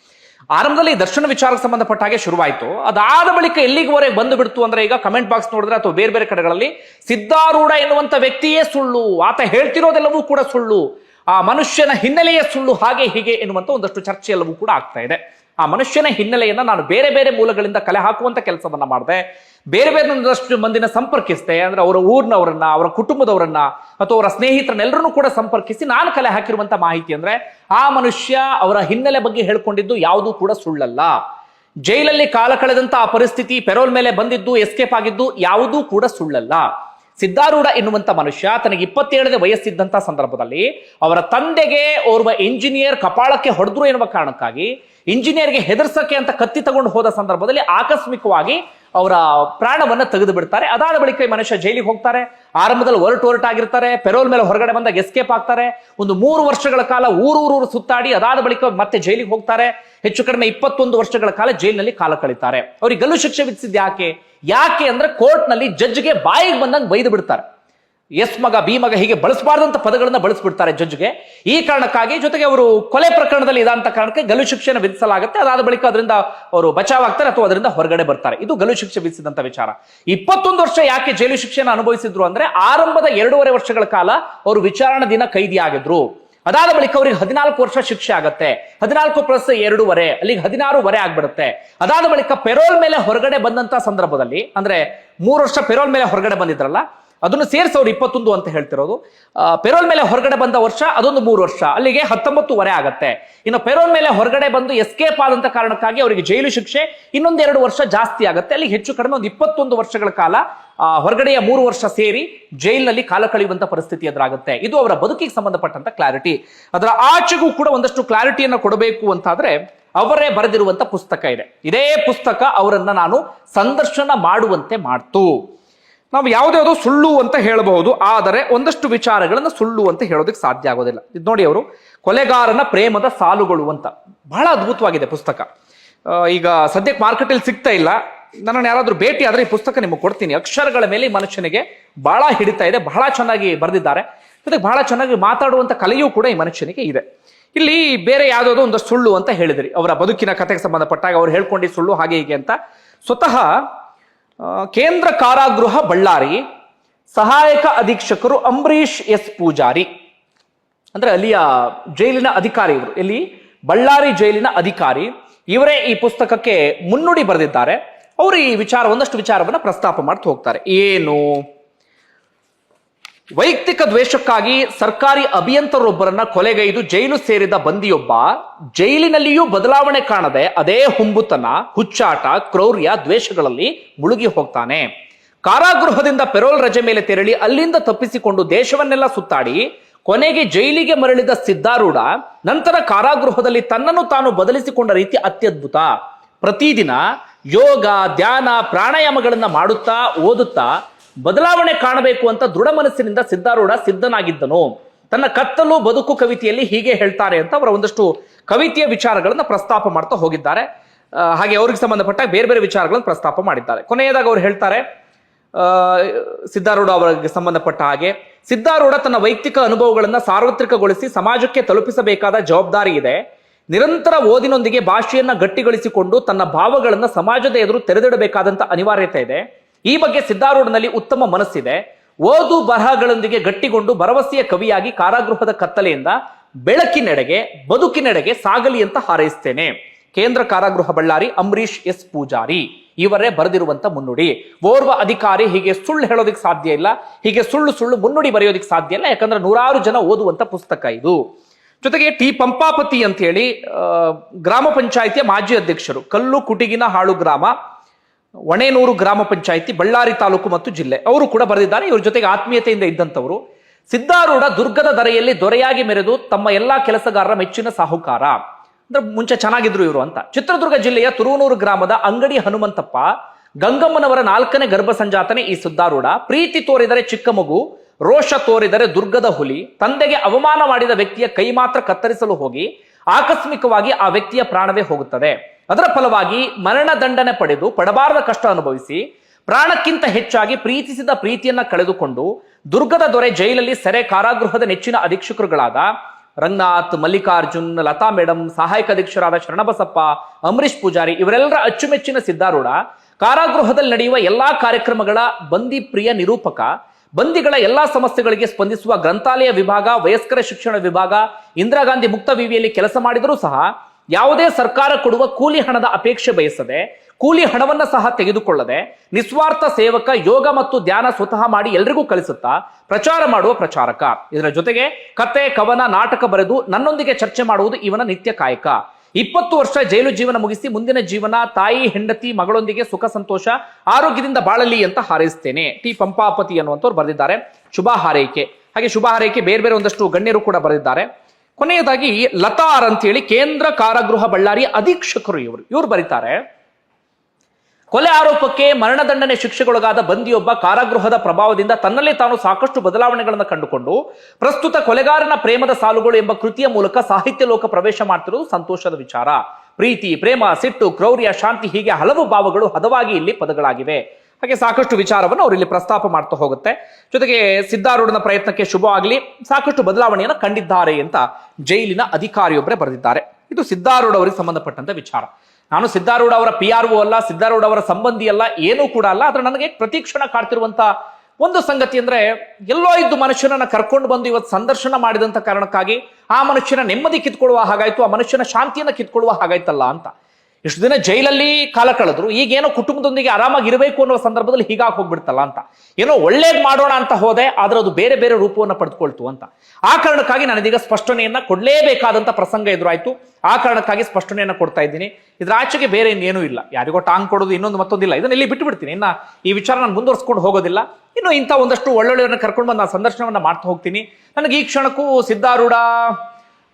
ಆರಂಭದಲ್ಲಿ ದರ್ಶನ ವಿಚಾರಕ್ಕೆ ಸಂಬಂಧಪಟ್ಟ ಹಾಗೆ ಶುರುವಾಯಿತು. ಅದಾದ ಬಳಿಕ ಎಲ್ಲಿಗೆವರೆಗೆ ಬಂದು ಬಿಡ್ತು ಅಂದ್ರೆ ಈಗ ಕಮೆಂಟ್ ಬಾಕ್ಸ್ ನೋಡಿದ್ರೆ ಅಥವಾ ಬೇರೆ ಬೇರೆ ಕಡೆಗಳಲ್ಲಿ ಸಿದ್ಧಾರೂಢ ಎನ್ನುವಂತ ವ್ಯಕ್ತಿಯೇ ಸುಳ್ಳು, ಆತ ಹೇಳ್ತಿರೋದೆಲ್ಲವೂ ಕೂಡ ಸುಳ್ಳು, ಆ ಮನುಷ್ಯನ ಹಿನ್ನೆಲೆಯೇ ಸುಳ್ಳು, ಹಾಗೆ ಹೀಗೆ ಎನ್ನುವಂತ ಒಂದಷ್ಟು ಚರ್ಚೆ ಎಲ್ಲವೂ ಕೂಡ ಆಗ್ತಾ ಇದೆ. ಆ ಮನುಷ್ಯನ ಹಿನ್ನೆಲೆಯನ್ನು ನಾನು ಬೇರೆ ಬೇರೆ ಮೂಲಗಳಿಂದ ಕಲೆ ಹಾಕುವಂತ ಕೆಲಸವನ್ನ ಮಾಡಿದೆ. ಬೇರೆ ಬೇರೆ ಒಂದಷ್ಟು ಮಂದಿನ ಸಂಪರ್ಕಿಸಿದೆ. ಅಂದ್ರೆ ಅವರ ಊರಿನವರನ್ನ, ಅವರ ಕುಟುಂಬದವರನ್ನ, ಅಥವಾ ಅವರ ಸ್ನೇಹಿತರನ್ನೆಲ್ಲರನ್ನೂ ಕೂಡ ಸಂಪರ್ಕಿಸಿ ನಾನು ಕಲೆ ಹಾಕಿರುವಂತ ಮಾಹಿತಿ ಅಂದ್ರೆ ಆ ಮನುಷ್ಯ ಅವರ ಹಿನ್ನೆಲೆ ಬಗ್ಗೆ ಹೇಳ್ಕೊಂಡಿದ್ದು ಯಾವುದೂ ಕೂಡ ಸುಳ್ಳಲ್ಲ. ಜೈಲಲ್ಲಿ ಕಾಲ ಕಳೆದಂತ ಆ ಪರಿಸ್ಥಿತಿ ಪೆರೋಲ್ ಮೇಲೆ ಬಂದಿದ್ದು, ಎಸ್ಕೇಪ್ ಆಗಿದ್ದು ಯಾವುದೂ ಕೂಡ ಸುಳ್ಳಲ್ಲ. ಸಿದ್ಧಾರೂಢ ಎನ್ನುವಂತ ಮನುಷ್ಯ ತನಗೆ ಇಪ್ಪತ್ತೇಳನೇ ವಯಸ್ಸಿದ್ದಂತ ಸಂದರ್ಭದಲ್ಲಿ ಅವರ ತಂದೆಗೆ ಓರ್ವ ಇಂಜಿನಿಯರ್ ಕಪಾಳಕ್ಕೆ ಹೊಡೆದ್ರು ಎನ್ನುವ ಕಾರಣಕ್ಕಾಗಿ ಇಂಜಿನಿಯರ್ಗೆ ಹೆದರ್ಸೋಕೆ ಅಂತ ಕತ್ತಿ ತಗೊಂಡು ಹೋದ ಸಂದರ್ಭದಲ್ಲಿ ಆಕಸ್ಮಿಕವಾಗಿ ಅವರ ಪ್ರಾಣವನ್ನ ತೆಗೆದು ಬಿಡ್ತಾರೆ ಅದಾದ ಬಳಿಕ ಮನುಷ್ಯ ಜೈಲಿಗೆ ಹೋಗ್ತಾರೆ. ಆರಂಭದಲ್ಲಿ ಹೊರಟು ಹೊರಟಾಗಿರ್ತಾರೆ ಪೆರೋಲ್ ಮೇಲೆ ಹೊರಗಡೆ ಬಂದಾಗ ಎಸ್ಕೇಪ್ ಆಗ್ತಾರೆ. ಒಂದು ಮೂರು ವರ್ಷಗಳ ಕಾಲ ಊರೂರು ಸುತ್ತಾಡಿ ಅದಾದ ಬಳಿಕ ಮತ್ತೆ ಜೈಲಿಗೆ ಹೋಗ್ತಾರೆ. ಹೆಚ್ಚು ಕಡಿಮೆ ಇಪ್ಪತ್ತೊಂದು ವರ್ಷಗಳ ಕಾಲ ಜೈಲಿನಲ್ಲಿ ಕಾಲ ಕಳೀತಾರೆ. ಅವ್ರಿಗೆ ಗಲ್ಲು ಶಿಕ್ಷೆ ವಿಧಿಸಿದ್ದು ಯಾಕೆ? ಯಾಕೆ ಅಂದ್ರೆ ಕೋರ್ಟ್ನಲ್ಲಿ ಜಡ್ಜ್ಗೆ ಬಾಯಿಗೆ ಬಂದಂಗೆ ಬೈದು ಬಿಡ್ತಾರೆ. ಎಸ್ ಮಗ, ಬಿ ಮಗ ಹೀಗೆ ಬಳಸಬಾರ್ದಂತ ಪದಗಳನ್ನ ಬಳಸ್ಬಿಡ್ತಾರೆ ಜಜ್ಗೆ ಈ ಕಾರಣಕ್ಕಾಗಿ ಜೊತೆಗೆ ಅವರು ಕೊಲೆ ಪ್ರಕರಣದಲ್ಲಿ ಇದಂತ ಕಾರಣಕ್ಕೆ ಗಲ್ಲು ಶಿಕ್ಷೆಯನ್ನು ವಿಧಿಸಲಾಗುತ್ತೆ. ಅದಾದ ಬಳಿಕ ಅದರಿಂದ ಅವರು ಬಚಾವಾಗ್ತಾರೆ ಅಥವಾ ಅದರಿಂದ ಹೊರಗಡೆ ಬರ್ತಾರೆ. ಇದು ಗಲ್ಲು ಶಿಕ್ಷೆ ವಿಧಿಸಿದಂತ ವಿಚಾರ. ಇಪ್ಪತ್ತೊಂದು ವರ್ಷ ಯಾಕೆ ಜೈಲು ಶಿಕ್ಷೆಯನ್ನು ಅನುಭವಿಸಿದ್ರು ಅಂದ್ರೆ ಆರಂಭದ ಎರಡೂವರೆ ವರ್ಷಗಳ ಕಾಲ ಅವರು ವಿಚಾರಣಾ ದಿನ ಕೈದಿಯಾಗಿದ್ರು ಅದಾದ ಬಳಿಕ ಅವರಿಗೆ ಹದಿನಾಲ್ಕು ವರ್ಷ ಶಿಕ್ಷೆ ಆಗುತ್ತೆ. ಹದಿನಾಲ್ಕು ಪ್ಲಸ್ ಎರಡೂವರೆ, ಅಲ್ಲಿಗೆ ಹದಿನಾರೂವರೆ ಆಗ್ಬಿಡುತ್ತೆ. ಅದಾದ ಬಳಿಕ ಪೆರೋಲ್ ಮೇಲೆ ಹೊರಗಡೆ ಬಂದಂತ ಸಂದರ್ಭದಲ್ಲಿ, ಅಂದ್ರೆ ಮೂರು ವರ್ಷ ಪೆರೋಲ್ ಮೇಲೆ ಹೊರಗಡೆ ಬಂದಿದ್ರಲ್ಲ ಅದನ್ನು ಸೇರಿಸಿ ಅವ್ರು ಇಪ್ಪತ್ತೊಂದು ಅಂತ ಹೇಳ್ತಿರೋದು. ಪೆರೋಲ್ ಮೇಲೆ ಹೊರಗಡೆ ಬಂದ ವರ್ಷ ಅದೊಂದು ಮೂರು ವರ್ಷ. ಅಲ್ಲಿಗೆ ಹತ್ತೊಂಬತ್ತುವರೆ ಆಗತ್ತೆ. ಇನ್ನು ಪೆರೋಲ್ ಮೇಲೆ ಹೊರಗಡೆ ಬಂದು ಎಸ್ಕೇಪ್ ಆದಂತ ಕಾರಣಕ್ಕಾಗಿ ಅವರಿಗೆ ಜೈಲು ಶಿಕ್ಷೆ, ಇನ್ನೊಂದೆರಡು ವರ್ಷ ಜಾಸ್ತಿ ಆಗುತ್ತೆ. ಅಲ್ಲಿಗೆ ಹೆಚ್ಚು ಕಡಿಮೆ ಒಂದು ಇಪ್ಪತ್ತೊಂದು ವರ್ಷಗಳ ಕಾಲ ಹೊರಗಡೆಯ ಮೂರು ವರ್ಷ ಸೇರಿ ಜೈಲಿನಲ್ಲಿ ಕಾಲ ಕಳೆಯುವಂತ ಪರಿಸ್ಥಿತಿ ಎದುರಾಗುತ್ತೆ. ಇದು ಅವರ ಬದುಕಿಗೆ ಸಂಬಂಧಪಟ್ಟಂತ ಕ್ಲಾರಿಟಿ ಅದರ ಆಚೆಗೂ ಕೂಡ ಒಂದಷ್ಟು ಕ್ಲಾರಿಟಿಯನ್ನು ಕೊಡಬೇಕು ಅಂತಾದ್ರೆ ಅವರೇ ಬರೆದಿರುವಂತ ಪುಸ್ತಕ ಇದೆ. ಇದೇ ಪುಸ್ತಕ ಅವರನ್ನ ನಾನು ಸಂದರ್ಶನ ಮಾಡುವಂತೆ ಮಾಡ್ತು. ನಾವು ಯಾವುದ್ಯಾವುದೋ ಸುಳ್ಳು ಅಂತ ಹೇಳಬಹುದು, ಆದರೆ ಒಂದಷ್ಟು ವಿಚಾರಗಳನ್ನು ಸುಳ್ಳು ಅಂತ ಹೇಳೋದಕ್ಕೆ ಸಾಧ್ಯ ಆಗೋದಿಲ್ಲ. ಇದು ನೋಡಿ ಅವರು, ಕೊಲೆಗಾರನ ಪ್ರೇಮದ ಸಾಲುಗಳು ಅಂತ. ಬಹಳ ಅದ್ಭುತವಾಗಿದೆ ಪುಸ್ತಕ. ಈಗ ಸದ್ಯಕ್ಕೆ ಮಾರ್ಕೆಟಲ್ಲಿ ಸಿಗ್ತಾ ಇಲ್ಲ. ನನ್ನನ್ನು ಯಾರಾದರೂ ಭೇಟಿ ಆದ್ರೆ ಈ ಪುಸ್ತಕ ನಿಮಗೆ ಕೊಡ್ತೀನಿ. ಅಕ್ಷರಗಳ ಮೇಲೆ ಮನುಷ್ಯನಿಗೆ ಬಹಳ ಹಿಡಿತಾ ಇದೆ, ಬಹಳ ಚೆನ್ನಾಗಿ ಬರೆದಿದ್ದಾರೆ. ಜೊತೆಗೆ ಬಹಳ ಚೆನ್ನಾಗಿ ಮಾತಾಡುವಂತ ಕಲೆಯೂ ಕೂಡ ಈ ಮನುಷ್ಯನಿಗೆ ಇದೆ. ಇಲ್ಲಿ ಬೇರೆ ಯಾವುದಾದ್ರು ಒಂದು ಸುಳ್ಳು ಅಂತ ಹೇಳಿದ್ರಿ. ಅವರ ಬದುಕಿನ ಕಥೆಗೆ ಸಂಬಂಧಪಟ್ಟಾಗ ಅವ್ರು ಹೇಳ್ಕೊಂಡು ಸುಳ್ಳು ಹಾಗೆ ಹೀಗೆ ಅಂತ. ಸ್ವತಃ ಕೇಂದ್ರ ಕಾರಾಗೃಹ ಬಳ್ಳಾರಿ, ಸಹಾಯಕ ಅಧೀಕ್ಷಕರು ಅಂಬರೀಶ್ ಎಸ್ ಪೂಜಾರಿ. ಅಂದ್ರೆ ಅಲ್ಲಿಯ ಜೈಲಿನ ಅಧಿಕಾರಿ ಇವರು. ಇಲ್ಲಿ ಬಳ್ಳಾರಿ ಜೈಲಿನ ಅಧಿಕಾರಿ, ಇವರೇ ಈ ಪುಸ್ತಕಕ್ಕೆ ಮುನ್ನುಡಿ ಬರೆದಿದ್ದಾರೆ. ಅವರು ಈ ವಿಚಾರ, ಒಂದಷ್ಟು ವಿಚಾರವನ್ನ ಪ್ರಸ್ತಾಪ ಮಾಡ್ತಾ ಹೋಗ್ತಾರೆ. ಏನು? ವೈಯಕ್ತಿಕ ದ್ವೇಷಕ್ಕಾಗಿ ಸರ್ಕಾರಿ ಅಭಿಯಂತರೊಬ್ಬರನ್ನ ಕೊಲೆಗೈದು ಜೈಲು ಸೇರಿದ ಬಂದಿಯೊಬ್ಬ ಜೈಲಿನಲ್ಲಿಯೂ ಬದಲಾವಣೆ ಕಾಣದೆ ಅದೇ ಹುಂಬುತನ, ಹುಚ್ಚಾಟ, ಕ್ರೌರ್ಯ, ದ್ವೇಷಗಳಲ್ಲಿ ಮುಳುಗಿ ಹೋಗ್ತಾನೆ. ಕಾರಾಗೃಹದಿಂದ ಪೆರೋಲ್ ರಜೆ ಮೇಲೆ ತೆರಳಿ ಅಲ್ಲಿಂದ ತಪ್ಪಿಸಿಕೊಂಡು ದೇಶವನ್ನೆಲ್ಲ ಸುತ್ತಾಡಿ ಕೊನೆಗೆ ಜೈಲಿಗೆ ಮರಳಿದ ಸಿದ್ಧಾರೂಢ ನಂತರ ಕಾರಾಗೃಹದಲ್ಲಿ ತನ್ನನ್ನು ತಾನು ಬದಲಿಸಿಕೊಂಡ ರೀತಿ ಅತ್ಯದ್ಭುತ. ಪ್ರತಿದಿನ ಯೋಗ, ಧ್ಯಾನ, ಪ್ರಾಣಾಯಾಮಗಳನ್ನ ಮಾಡುತ್ತಾ ಓದುತ್ತಾ ಬದಲಾವಣೆ ಕಾಣಬೇಕು ಅಂತ ದೃಢ ಮನಸ್ಸಿನಿಂದ ಸಿದ್ಧಾರೂಢ ಸಿದ್ಧನಾಗಿದ್ದನು. ತನ್ನ ಕತ್ತಲು, ಬದುಕು ಕವಿತೆಯಲ್ಲಿ ಹೀಗೆ ಹೇಳ್ತಾರೆ ಅಂತ ಅವರ ಒಂದಷ್ಟು ಕವಿತೆಯ ವಿಚಾರಗಳನ್ನು ಪ್ರಸ್ತಾಪ ಮಾಡ್ತಾ ಹೋಗಿದ್ದಾರೆ. ಹಾಗೆ ಅವ್ರಿಗೆ ಸಂಬಂಧಪಟ್ಟ ಬೇರೆ ಬೇರೆ ವಿಚಾರಗಳನ್ನು ಪ್ರಸ್ತಾಪ ಮಾಡಿದ್ದಾರೆ. ಕೊನೆಯದಾಗ ಅವ್ರು ಹೇಳ್ತಾರೆ ಸಿದ್ಧಾರೂಢ ಅವರಿಗೆ ಸಂಬಂಧಪಟ್ಟ ಹಾಗೆ, ಸಿದ್ಧಾರೂಢ ತನ್ನ ವೈಯಕ್ತಿಕ ಅನುಭವಗಳನ್ನು ಸಾರ್ವತ್ರಿಕಗೊಳಿಸಿ ಸಮಾಜಕ್ಕೆ ತಲುಪಿಸಬೇಕಾದ ಜವಾಬ್ದಾರಿ ಇದೆ. ನಿರಂತರ ಓದಿನೊಂದಿಗೆ ಭಾಷೆಯನ್ನು ಗಟ್ಟಿಗೊಳಿಸಿಕೊಂಡು ತನ್ನ ಭಾವಗಳನ್ನು ಸಮಾಜದ ಎದುರು ತೆರೆದಿಡಬೇಕಾದಂತ ಅನಿವಾರ್ಯತೆ ಇದೆ. ಈ ಬಗ್ಗೆ ಸಿದ್ಧಾರೂಢನಲ್ಲಿ ಉತ್ತಮ ಮನಸ್ಸಿದೆ. ಓದು ಬರಹಗಳೊಂದಿಗೆ ಗಟ್ಟಿಗೊಂಡು ಭರವಸೆಯ ಕವಿಯಾಗಿ ಕಾರಾಗೃಹದ ಕತ್ತಲೆಯಿಂದ ಬೆಳಕಿನೆಡೆಗೆ, ಬದುಕಿನೆಡೆಗೆ ಸಾಗಲಿ ಅಂತ ಹಾರೈಸ್ತೇನೆ. ಕೇಂದ್ರ ಕಾರಾಗೃಹ ಬಳ್ಳಾರಿ ಅಂಬರೀಶ್ ಎಸ್ ಪೂಜಾರಿ. ಇವರೇ ಬರೆದಿರುವಂತ ಮುನ್ನುಡಿ. ಓರ್ವ ಅಧಿಕಾರಿ ಹೀಗೆ ಸುಳ್ಳು ಹೇಳೋದಕ್ಕೆ ಸಾಧ್ಯ ಇಲ್ಲ. ಹೀಗೆ ಸುಳ್ಳು ಸುಳ್ಳು ಮುನ್ನುಡಿ ಬರೆಯೋದಕ್ಕೆ ಸಾಧ್ಯ ಇಲ್ಲ. ಯಾಕಂದ್ರೆ ನೂರಾರು ಜನ ಓದುವಂತ ಪುಸ್ತಕ ಇದು. ಜೊತೆಗೆ ಟಿ ಪಂಪಾಪತಿ ಅಂತ ಹೇಳಿ ಗ್ರಾಮ ಪಂಚಾಯಿತಿಯ ಮಾಜಿ ಅಧ್ಯಕ್ಷರು. ಕಲ್ಲು ಕುಟಿಗಿನ ಹಾಳು ಗ್ರಾಮ. ಒಣೇನೂರು ಗ್ರಾಮ ಪಂಚಾಯಿತಿ, ಬಳ್ಳಾರಿ ತಾಲೂಕು ಮತ್ತು ಜಿಲ್ಲೆ. ಅವರು ಕೂಡ ಬರೆದಿದ್ದಾರೆ. ಇವರ ಜೊತೆಗೆ ಆತ್ಮೀಯತೆಯಿಂದ ಇದ್ದಂಥವರು. ಸಿದ್ಧಾರೂಢ ದುರ್ಗದ ದರೆಯಲ್ಲಿ ದೊರೆಯಾಗಿ ಮೆರೆದು ತಮ್ಮ ಎಲ್ಲಾ ಕೆಲಸಗಾರರ ಮೆಚ್ಚಿನ ಸಾಹುಕಾರ. ಅಂದ್ರೆ ಮುಂಚೆ ಚೆನ್ನಾಗಿದ್ರು ಇವರು ಅಂತ. ಚಿತ್ರದುರ್ಗ ಜಿಲ್ಲೆಯ ತುರುವನೂರು ಗ್ರಾಮದ ಅಂಗಡಿ ಹನುಮಂತಪ್ಪ, ಗಂಗಮ್ಮನವರ ನಾಲ್ಕನೇ ಗರ್ಭ ಸಂಜಾತನೆ ಈ ಸಿದ್ಧಾರೂಢ ಪ್ರೀತಿ ತೋರಿದರೆ ಚಿಕ್ಕ ಮಗು, ರೋಷ ತೋರಿದರೆ ದುರ್ಗದ ಹುಲಿ. ತಂದೆಗೆ ಅವಮಾನ ಮಾಡಿದ ವ್ಯಕ್ತಿಯ ಕೈ ಮಾತ್ರ ಕತ್ತರಿಸಲು ಹೋಗಿ, ಆಕಸ್ಮಿಕವಾಗಿ ಆ ವ್ಯಕ್ತಿಯ ಪ್ರಾಣವೇ ಹೋಗುತ್ತದೆ. ಅದರ ಫಲವಾಗಿ ಮರಣ ದಂಡನೆ ಪಡೆದು ಪಡಬಾರದ ಕಷ್ಟ ಅನುಭವಿಸಿ ಪ್ರಾಣಕ್ಕಿಂತ ಹೆಚ್ಚಾಗಿ ಪ್ರೀತಿಸಿದ ಪ್ರೀತಿಯನ್ನ ಕಳೆದುಕೊಂಡು ದುರ್ಗದ ದೊರೆ ಜೈಲಲ್ಲಿ ಸೆರೆ ಕಾರಾಗೃಹದ ನೆಚ್ಚಿನ ಅಧೀಕ್ಷಕರುಗಳಾದ ರಂಗನಾಥ್, ಮಲ್ಲಿಕಾರ್ಜುನ್, ಲತಾ ಮೇಡಮ್ ಸಹಾಯಕ ಅಧೀಕ್ಷರಾದ ಶರಣಬಸಪ್ಪ ಅಮರೀಶ್ ಪೂಜಾರಿ ಇವರೆಲ್ಲರ ಅಚ್ಚುಮೆಚ್ಚಿನ ಸಿದ್ದಾರೂಢ ಕಾರಾಗೃಹದಲ್ಲಿ ನಡೆಯುವ ಎಲ್ಲಾ ಕಾರ್ಯಕ್ರಮಗಳ ಬಂದಿ ಪ್ರಿಯ ನಿರೂಪಕ, ಬಂದಿಗಳ ಎಲ್ಲಾ ಸಮಸ್ಯೆಗಳಿಗೆ ಸ್ಪಂದಿಸುವ ಗ್ರಂಥಾಲಯ ವಿಭಾಗ, ವಯಸ್ಕರ ಶಿಕ್ಷಣ ವಿಭಾಗ, ಇಂದಿರಾ ಗಾಂಧಿ ಮುಕ್ತ ವಿವಿಯಲ್ಲಿ ಕೆಲಸ ಮಾಡಿದರೂ ಸಹ ಯಾವುದೇ ಸರ್ಕಾರ ಕೊಡುವ ಕೂಲಿ ಹಣದ ಅಪೇಕ್ಷೆ ಬಯಸದೆ, ಕೂಲಿ ಹಣವನ್ನ ಸಹ ತೆಗೆದುಕೊಳ್ಳದೆ, ನಿಸ್ವಾರ್ಥ ಸೇವಕ, ಯೋಗ ಮತ್ತು ಧ್ಯಾನ ಸ್ವತಃ ಮಾಡಿ ಎಲ್ರಿಗೂ ಕಲಿಸುತ್ತಾ ಪ್ರಚಾರ ಮಾಡುವ ಪ್ರಚಾರಕ. ಇದರ ಜೊತೆಗೆ ಕತೆ ಕವನ, ನಾಟಕ ಬರೆದು ನನ್ನೊಂದಿಗೆ ಚರ್ಚೆ ಮಾಡುವುದು ಇವನ ನಿತ್ಯ ಕಾಯಕ. ಇಪ್ಪತ್ತು ವರ್ಷ ಜೈಲು ಜೀವನ ಮುಗಿಸಿ ಮುಂದಿನ ಜೀವನ ತಾಯಿ, ಹೆಂಡತಿ, ಮಗಳೊಂದಿಗೆ ಸುಖ, ಸಂತೋಷ, ಆರೋಗ್ಯದಿಂದ ಬಾಳಲಿ ಅಂತ ಹಾರೈಸ್ತೇನೆ. ಟಿ. ಪಂಪಾಪತಿ ಅನ್ನುವಂಥವ್ರು ಬರೆದಿದ್ದಾರೆ. ಶುಭ ಹಾರೈಕೆ. ಹಾಗೆ ಶುಭ ಹಾರೈಕೆ ಬೇರೆ ಬೇರೆ ಒಂದಷ್ಟು ಗಣ್ಯರು ಕೂಡ ಬರೆದಿದ್ದಾರೆ. ಕೊನೆಯದಾಗಿ ಲತಾರ್ ಅಂತೇಳಿ ಕೇಂದ್ರ ಕಾರಾಗೃಹ ಬಳ್ಳಾರಿ ಅಧೀಕ್ಷಕರು ಇವರು. ಇವರು ಬರೀತಾರೆ, ಕೊಲೆ ಆರೋಪಕ್ಕೆ ಮರಣದಂಡನೆ ಶಿಕ್ಷೆಗೊಳಗಾದ ಬಂದಿಯೊಬ್ಬ ಕಾರಾಗೃಹದ ಪ್ರಭಾವದಿಂದ ತನ್ನಲ್ಲೇ ತಾನು ಸಾಕಷ್ಟು ಬದಲಾವಣೆಗಳನ್ನು ಕಂಡುಕೊಂಡು ಪ್ರಸ್ತುತ ಕೊಲೆಗಾರನ ಪ್ರೇಮದ ಸಾಲುಗಳು ಎಂಬ ಕೃತಿಯ ಮೂಲಕ ಸಾಹಿತ್ಯ ಲೋಕ ಪ್ರವೇಶ ಮಾಡ್ತಿರುವುದು ಸಂತೋಷದ ವಿಚಾರ. ಪ್ರೀತಿ, ಪ್ರೇಮ, ಸಿಟ್ಟು, ಕ್ರೌರ್ಯ, ಶಾಂತಿ ಹೀಗೆ ಹಲವು ಭಾವಗಳು ಹದವಾಗಿ ಇಲ್ಲಿ ಪದಗಳಾಗಿವೆ. ಹಾಗೆ ಸಾಕಷ್ಟು ವಿಚಾರವನ್ನು ಅವರು ಇಲ್ಲಿ ಪ್ರಸ್ತಾಪ ಮಾಡ್ತಾ ಹೋಗುತ್ತೆ. ಜೊತೆಗೆ ಸಿದ್ಧಾರೂಢನ ಪ್ರಯತ್ನಕ್ಕೆ ಶುಭ ಆಗಲಿ, ಸಾಕಷ್ಟು ಬದಲಾವಣೆಯನ್ನು ಕಂಡಿದ್ದಾರೆ ಅಂತ ಜೈಲಿನ ಅಧಿಕಾರಿಯೊಬ್ಬರೇ ಬರೆದಿದ್ದಾರೆ. ಇದು ಸಿದ್ಧಾರೂಢ ಅವರಿಗೆ ಸಂಬಂಧಪಟ್ಟಂತ ವಿಚಾರ. ನಾನು ಸಿದ್ಧಾರೂಢ ಅವರ ಪಿ ಆರ್ ಅಲ್ಲ ಸಿದ್ಧಾರೂಢ ಅವರ ಸಂಬಂಧಿ ಅಲ್ಲ, ಏನೂ ಕೂಡ ಅಲ್ಲ, ಆದ್ರೆ ನನಗೆ ಪ್ರತಿಕ್ಷಣ ಕಾಡ್ತಿರುವಂತ ಒಂದು ಸಂಗತಿ ಅಂದ್ರೆ, ಎಲ್ಲೋ ಇದ್ದು ಮನುಷ್ಯನನ್ನ ಕರ್ಕೊಂಡು ಬಂದು ಇವತ್ತು ಸಂದರ್ಶನ ಮಾಡಿದಂತ ಕಾರಣಕ್ಕಾಗಿ ಆ ಮನುಷ್ಯನ ನೆಮ್ಮದಿ ಕಿತ್ಕೊಳ್ಳುವ ಹಾಗಾಯ್ತು, ಆ ಮನುಷ್ಯನ ಶಾಂತಿಯನ್ನ ಕಿತ್ಕೊಳ್ಳುವ ಹಾಗಾಯ್ತಲ್ಲ ಅಂತ. ಇಷ್ಟು ದಿನ ಜೈಲಲ್ಲಿ ಕಾಲ ಕಳೆದ್ರು, ಈಗೇನೋ ಕುಟುಂಬದೊಂದಿಗೆ ಆರಾಮಾಗಿ ಇರಬೇಕು ಅನ್ನೋ ಸಂದರ್ಭದಲ್ಲಿ ಹೀಗಾಗಿ ಹೋಗ್ಬಿಡ್ತಲ್ಲ ಅಂತ. ಏನೋ ಒಳ್ಳೇದು ಮಾಡೋಣ ಅಂತ ಹೋದೆ, ಆದ್ರೆ ಅದು ಬೇರೆ ಬೇರೆ ರೂಪವನ್ನು ಪಡೆದುಕೊಳ್ತು ಅಂತ. ಆ ಕಾರಣಕ್ಕಾಗಿ ನಾನಿದೀಗ ಸ್ಪಷ್ಟನೆಯನ್ನ ಕೊಡ್ಲೇಬೇಕಾದಂತ ಪ್ರಸಂಗ ಎದುರಾಯ್ತು. ಆ ಕಾರಣಕ್ಕಾಗಿ ಸ್ಪಷ್ಟನೆಯನ್ನ ಕೊಡ್ತಾ ಇದ್ದೀನಿ. ಇದ್ರ ಆಚೆಗೆ ಬೇರೆ ಇನ್ನೇನೂ ಇಲ್ಲ. ಯಾರಿಗೋ ಟಾಂಗ್ ಕೊಡೋದು ಇನ್ನೊಂದು ಮತ್ತೊಂದಿಲ್ಲ. ಇದನ್ನ ಇಲ್ಲಿ ಬಿಟ್ಟು ಬಿಡ್ತೀನಿ ಇನ್ನ ಈ ವಿಚಾರ ನಾನು ಮುಂದುವರ್ಸ್ಕೊಂಡು ಹೋಗೋದಿಲ್ಲ. ಇನ್ನು ಇಂಥ ಒಂದಷ್ಟು ಒಳ್ಳೊಳ್ಳೆಯವ್ರನ್ನ ಕರ್ಕೊಂಡು ಬಂದು ನಾನು ಸಂದರ್ಶನವನ್ನ ಮಾಡ್ತಾ ಹೋಗ್ತೀನಿ. ನನಗೆ ಈ ಕ್ಷಣಕ್ಕೂ ಸಿದ್ಧಾರೂಢ